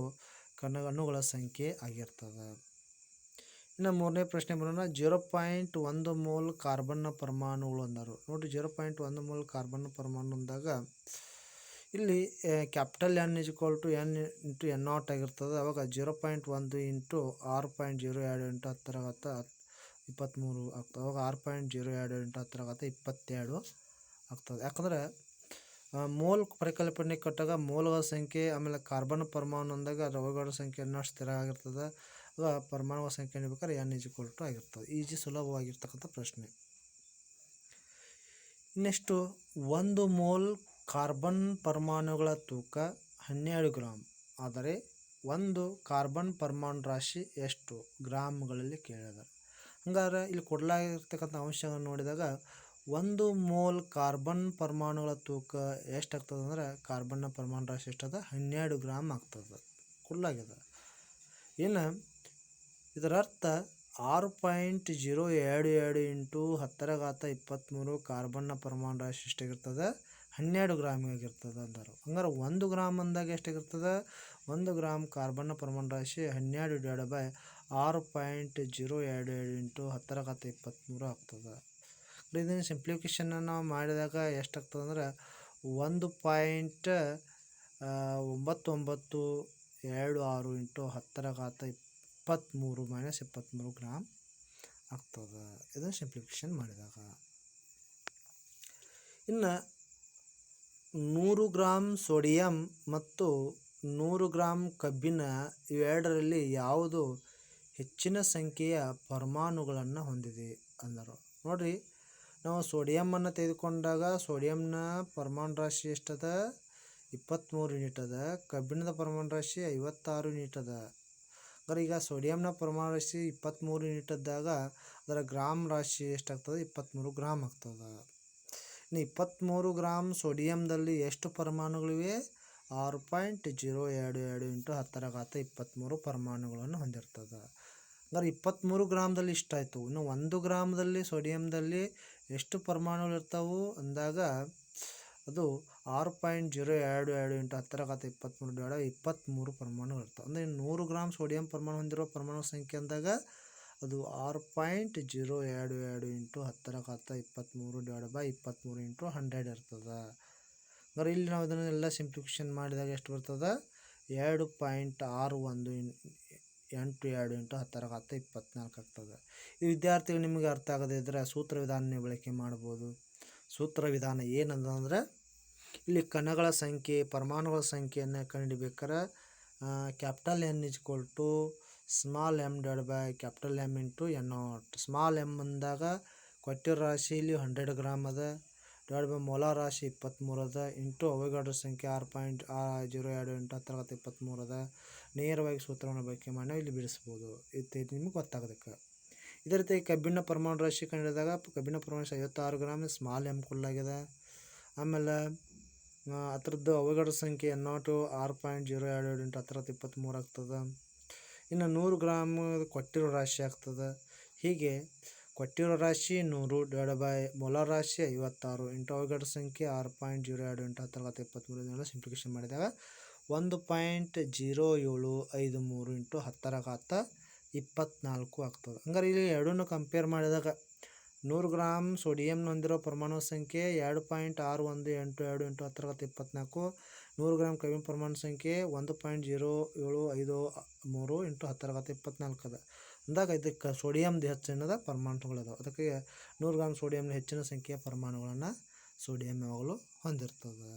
ಕಣ ಅಣುಗಳ ಸಂಖ್ಯೆ ಆಗಿರ್ತದೆ. ಇನ್ನು ಮೂರನೇ ಪ್ರಶ್ನೆ ಬರೋಣ. ಜೀರೋ ಪಾಯಿಂಟ್ ಒಂದು ಮೂಲ್ ಕಾರ್ಬನ್ನ ಪರಮಾಣುಗಳು ಅಂದರು. ನೋಡಿರಿ ಜೀರೋ ಪಾಯಿಂಟ್ ಒಂದು ಮೂಲ್ ಕಾರ್ಬನ್ನ ಪರಮಾಣು ಅಂದಾಗ ಇಲ್ಲಿ capital N is equal to N into N naught ಆಗಿರ್ತದೆ. ಅವಾಗ ಜೀರೋ ಪಾಯಿಂಟ್ ಒಂದು ಇಂಟು ಆರು ಪಾಯಿಂಟ್ ಜೀರೋ ಎರಡು ಇಂಟು ಹತ್ತರಗತ್ತ ಇಪ್ಪತ್ತ್ಮೂರು ಆಗ್ತದೆ. ಅವಾಗ ಆರು ಪಾಯಿಂಟ್ ಜೀರೋ ಎರಡು ಇಂಟು ಹತ್ತರಗತ್ತ ಇಪ್ಪತ್ತೆರಡು ಆಗ್ತದೆ. ಯಾಕಂದ್ರೆ ಮೋಲ್ ಪರಿಕಲ್ಪನೆ ಕೊಟ್ಟಾಗ ಮೋಲ್ಗಳ ಸಂಖ್ಯೆ, ಆಮೇಲೆ ಕಾರ್ಬನ್ ಪರಮಾಣು ಅಂದಾಗ ದ್ರವಗಳ ಸಂಖ್ಯೆ ಅನ್ನಷ್ಟು ಸ್ಥಿರ ಆಗಿರ್ತದೆ. ಅಥವಾ ಪರಮಾಣುಗಳ ಸಂಖ್ಯೆ ಬೇಕಾದ್ರೆ ಎನ್ ಇಜ್ಕೊಲ್ ಟು ಆಗಿರ್ತದೆ. ಈಜಿ ಸುಲಭವಾಗಿರ್ತಕ್ಕಂಥ ಪ್ರಶ್ನೆ. ನೆಕ್ಸ್ಟು ಒಂದು ಮೋಲ್ ಕಾರ್ಬನ್ ಪರಮಾಣುಗಳ ತೂಕ ಹನ್ನೆರಡು ಗ್ರಾಮ್ ಆದರೆ, ಒಂದು ಕಾರ್ಬನ್ ಪರಮಾಣು ರಾಶಿ ಎಷ್ಟು? ಗ್ರಾಮ್ಗಳಲ್ಲಿ ಕೇಳಿದ್ದಾರೆ ಹಂಗಾದ್ರೆ ಇಲ್ಲಿ ಕೊಡಲಾಗಿರ್ತಕ್ಕಂಥ ಅಂಶಗಳನ್ನು ನೋಡಿದಾಗ ಒಂದು ಮೋಲ್ ಕಾರ್ಬನ್ ಪರಮಾಣುಗಳ ತೂಕ ಎಷ್ಟಾಗ್ತದೆ ಅಂದ್ರೆ ಕಾರ್ಬನ್ನ ಪರಮಾಣು ರಾಶಿ ಎಷ್ಟದ? ಹನ್ನೆರಡು ಗ್ರಾಮ್ ಆಗ್ತದೆ. ಕೊಡಲಾಗಿದೆ. ಇನ್ನು ಇದರ ಅರ್ಥ ಆರು ಪಾಯಿಂಟ್ ಜೀರೋ ಎರಡು ಎರಡು ಇಂಟು ಹತ್ತರಗಾತ ಇಪ್ಪತ್ತ್ಮೂರು ಕಾರ್ಬನ್ನ ಪರಮಾಣು ರಾಶಿ ಎಷ್ಟಾಗಿರ್ತದೆ? ಹನ್ನೆರಡು ಗ್ರಾಮ್ ಆಗಿರ್ತದೆ ಅಂದರು. ಹಂಗಾರೆ ಒಂದು ಗ್ರಾಮ್ ಅಂದಾಗ ಎಷ್ಟಾಗಿರ್ತದೆ? ಒಂದು ಗ್ರಾಮ್ ಕಾರ್ಬನ್ನ ಪರಮಾಣು ರಾಶಿ ಹನ್ನೆರಡು ಡಿವೈಡ್ ಬೈ ಆರು ಪಾಯಿಂಟ್ ಜೀರೋ ಎರಡು ಎರಡು ಇಂಟು ಹತ್ತರ ಹತ್ತರಗಾತ ಇಪ್ಪತ್ತ್ಮೂರು ಆಗ್ತದೆ. ಇದನ್ನು ಸಿಂಪ್ಲಿಫಿಕೇಷನ್ ನಾವು ಮಾಡಿದಾಗ ಎಷ್ಟಾಗ್ತದೆ ಅಂದ್ರೆ ಒಂದು ಪಾಯಿಂಟ್ ಒಂಬತ್ತು ಒಂಬತ್ತು ಎರಡು ಆರು ಇಂಟು ಹತ್ತರ ಘಾತ ಇಪ್ಪತ್ತ್ಮೂರು ಮೈನಸ್ ಇಪ್ಪತ್ತ್ಮೂರು ಗ್ರಾಮ್ ಆಗ್ತದೆ. ಇದನ್ನು ಸಿಂಪ್ಲಿಫಿಕೇಷನ್ ಮಾಡಿದಾಗ. ಇನ್ನು ನೂರು ಗ್ರಾಮ್ ಸೋಡಿಯಂ ಮತ್ತು ನೂರು ಗ್ರಾಮ್ ಕಬ್ಬಿನ ಇವೆರಡರಲ್ಲಿ ಯಾವುದು ಹೆಚ್ಚಿನ ಸಂಖ್ಯೆಯ ಪರಮಾಣುಗಳನ್ನು ಹೊಂದಿದೆ ಅಂದರು. ನೋಡಿರಿ, ನಾವು ಸೋಡಿಯಮ್ಮನ್ನು ತೆಗೆದುಕೊಂಡಾಗ ಸೋಡಿಯಂನ ಪರಮಾಣು ರಾಶಿ ಎಷ್ಟದ? ಇಪ್ಪತ್ತ್ಮೂರು ಯೂನಿಟ್ ಅದ ಕಬ್ಬಿಣದ ಪರಮಾಣು ರಾಶಿ ಐವತ್ತಾರು ಯೂನಿಟ್ ಅದ ಅಂದ್ರೆ ಈಗ ಸೋಡಿಯಂನ ಪರಮಾಣು ರಾಶಿ ಇಪ್ಪತ್ತ್ಮೂರು ಯೂನಿಟ್ ಇದ್ದಾಗ ಅದರ ಗ್ರಾಮ್ ರಾಶಿ ಎಷ್ಟಾಗ್ತದೆ? ಇಪ್ಪತ್ತ್ಮೂರು ಗ್ರಾಮ್ ಆಗ್ತದೆ. ಇನ್ನು ಇಪ್ಪತ್ತ್ಮೂರು ಗ್ರಾಮ್ ಸೋಡಿಯಂದಲ್ಲಿ ಎಷ್ಟು ಪರಮಾಣುಗಳಿವೆ? ಆರು ಪಾಯಿಂಟ್ ಜೀರೋ ಎರಡು ಎರಡು ಇಂಟು ಹತ್ತರ ಘಾತ ಇಪ್ಪತ್ತ್ಮೂರು ಪರಮಾಣುಗಳನ್ನು ಹೊಂದಿರ್ತದೆ. ಹಂಗಾರೆ ಇಪ್ಪತ್ತ್ಮೂರು ಗ್ರಾಮ್ದಲ್ಲಿ ಇಷ್ಟಾಯಿತು. ಇನ್ನು ಒಂದು ಗ್ರಾಮದಲ್ಲಿ ಸೋಡಿಯಂದಲ್ಲಿ ಎಷ್ಟು ಪರಮಾಣುಗಳು ಇರ್ತಾವೆ ಅಂದಾಗ ಅದು ಆರು ಪಾಯಿಂಟ್ ಜೀರೋ ಎರಡು ಎರಡು ಇಂಟು ಹತ್ತರ ಘಾತ ಇಪ್ಪತ್ತ್ಮೂರು ಡಿವೈಡ್ ಇಪ್ಪತ್ತ್ಮೂರು ಪರಮಾಣುಗಳು ಇರ್ತವೆ. ಅಂದರೆ ನೂರು ಗ್ರಾಮ್ ಸೋಡಿಯಂ ಪರಮಾಣು ಹೊಂದಿರುವ ಪರಮಾಣು ಸಂಖ್ಯೆ ಅಂದಾಗ ಅದು ಆರು ಪಾಯಿಂಟ್ ಜೀರೋ ಎರಡು ಎರಡು ಇಂಟು ಹತ್ತರ ಘಾತ ಇಪ್ಪತ್ತ್ಮೂರು ಡಿವೈಡ್ ಬೈ ಇಪ್ಪತ್ತ್ಮೂರು ಇಂಟು ಹಂಡ್ರೆಡ್ ಇರ್ತದೆ. ಅಂದರೆ ಇಲ್ಲಿ ನಾವು ಇದನ್ನೆಲ್ಲ ಸಿಂಪ್ಲಿಫಿಕೇಶನ್ ಮಾಡಿದಾಗ ಎಷ್ಟು ಬರ್ತದೆ? ಎರಡು ಪಾಯಿಂಟ್ ಆರು ಒಂದು ಎಂಟು, ಎರಡು ಇಂಟು ಹತ್ತರ ಹತ್ತು ಇಪ್ಪತ್ತ್ನಾಲ್ಕು ಆಗ್ತದೆ. ಈ ವಿದ್ಯಾರ್ಥಿಗಳು ನಿಮಗೆ ಅರ್ಥ ಆಗದೇ ಇದ್ದರೆ ಸೂತ್ರ ವಿಧಾನ ಬಳಕೆ ಮಾಡ್ಬೋದು. ಸೂತ್ರ ವಿಧಾನ ಏನಂತಂದರೆ, ಇಲ್ಲಿ ಕಣಗಳ ಸಂಖ್ಯೆ, ಪರಮಾಣುಗಳ ಸಂಖ್ಯೆಯನ್ನು ಕಂಡುಹಿಡಿಬೇಕಾರೆ capital N is equal to small M divide by capital M into N naught. Small M ಅಂದಾಗ ಕೊಟ್ಟಿರೋ ರಾಶಿ ಇಲ್ಲಿ ಹಂಡ್ರೆಡ್ ಗ್ರಾಮ್ ಅದ. ಡಿವೈಡ್ ಬೈ ಮೊಲ ರಾಶಿ ಇಪ್ಪತ್ತ್ಮೂರು ಅದ. ಇಂಟು ಅವಘಡ ಸಂಖ್ಯೆ ಆರು ಪಾಯಿಂಟ್ ಜೀರೋ, ಎರಡು, ಎಂಟು ಹತ್ತರಾಗತ್ತೆ ಇಪ್ಪತ್ತ್ಮೂರು ಅದ. ನೇರವಾಗಿ ಸೂತ್ರವನ್ನು ಬಳಕೆ ಮಾಡಿ ನಾವು ಇಲ್ಲಿ ಬಿಡಿಸ್ಬೋದು. ಇದು ನಿಮಗೆ ಗೊತ್ತಾಗೋದಕ್ಕೆ. ಇದೇ ರೀತಿ ಕಬ್ಬಿಣ ಪರಮಾಣು ರಾಶಿ ಕಂಡಿಡಿದಾಗ ಕಬ್ಬಿಣ ಪರಮಾಣು ರಾಶಿ ಐವತ್ತಾರು ಗ್ರಾಮ್ ಸ್ಮಾಲ್ ಎಂ ಕುಲ್ಲಾಗಿದೆ ಆಮೇಲೆ ಹತ್ರದ್ದು ಅವಘಡ ಸಂಖ್ಯೆ ಎನ್ನೋಟು ಆರು ಪಾಯಿಂಟ್ ಜೀರೋ ಎರಡು ಎರಡು ಎಂಟು ಹತ್ತರತ್ತು ಇಪ್ಪತ್ತ್ಮೂರು ಆಗ್ತದೆ. ಇನ್ನು ನೂರು ಗ್ರಾಮ್ ಕೊಟ್ಟಿರೋ ರಾಶಿ ಆಗ್ತದೆ. ಹೀಗೆ ಕೊಟ್ಟಿರೋ ರಾಶಿ ನೂರು ಡಿವೈಡ್ ಬೈ ಮೊಲ ರಾಶಿ ಐವತ್ತಾರು, ಇಂಟು ಅವಘಡ ಸಂಖ್ಯೆ ಆರು ಪಾಯಿಂಟ್ ಜೀರೋ ಎರಡು ಎಂಟು ಹತ್ತರತ್ತು ಇಪ್ಪತ್ತ್ಮೂರು ಸಿಂಪ್ಲಿಫಿಕೇಶನ್ ಮಾಡಿದಾಗ ಒಂದು ಪಾಯಿಂಟ್ ಜೀರೋ ಏಳು ಐದು ಮೂರು ಇಂಟು ಹತ್ತರ ಘಾತ ಇಪ್ಪತ್ತ್ನಾಲ್ಕು ಆಗ್ತದೆ. ಹಂಗಾರೆ ಇಲ್ಲಿ ಎರಡನ್ನು ಕಂಪೇರ್ ಮಾಡಿದಾಗ ನೂರು ಗ್ರಾಮ್ ಸೋಡಿಯಂ ಹೊಂದಿರೋ ಪರಮಾಣು ಸಂಖ್ಯೆ ಎರಡು ಪಾಯಿಂಟ್ ಆರು ಒಂದು ಎಂಟು ಎರಡು ಇಂಟು ಹತ್ತರ ಘಾತ ಇಪ್ಪತ್ತ್ನಾಲ್ಕು ನೂರು ಗ್ರಾಮ್ ಕಬ್ಬಿಣ ಪರಮಾಣು ಸಂಖ್ಯೆ ಒಂದು ಪಾಯಿಂಟ್ ಜೀರೋ ಏಳು ಐದು ಮೂರು ಇಂಟು ಹತ್ತರ ಘಾತ ಇಪ್ಪತ್ತ್ನಾಲ್ಕು ಅದ. ಅಂದಾಗ ಇದಕ್ಕೆ ಸೋಡಿಯಂದು ಹೆಚ್ಚಿನದ ಪರಮಾಣುಗಳದಾವೆ ಅದಕ್ಕೆ ನೂರು ಗ್ರಾಮ್ ಸೋಡಿಯಂನ ಹೆಚ್ಚಿನ ಸಂಖ್ಯೆಯ ಪರಮಾಣುಗಳನ್ನು ಸೋಡಿಯಂ ಯಾವಾಗಲೂ ಹೊಂದಿರ್ತದೆ.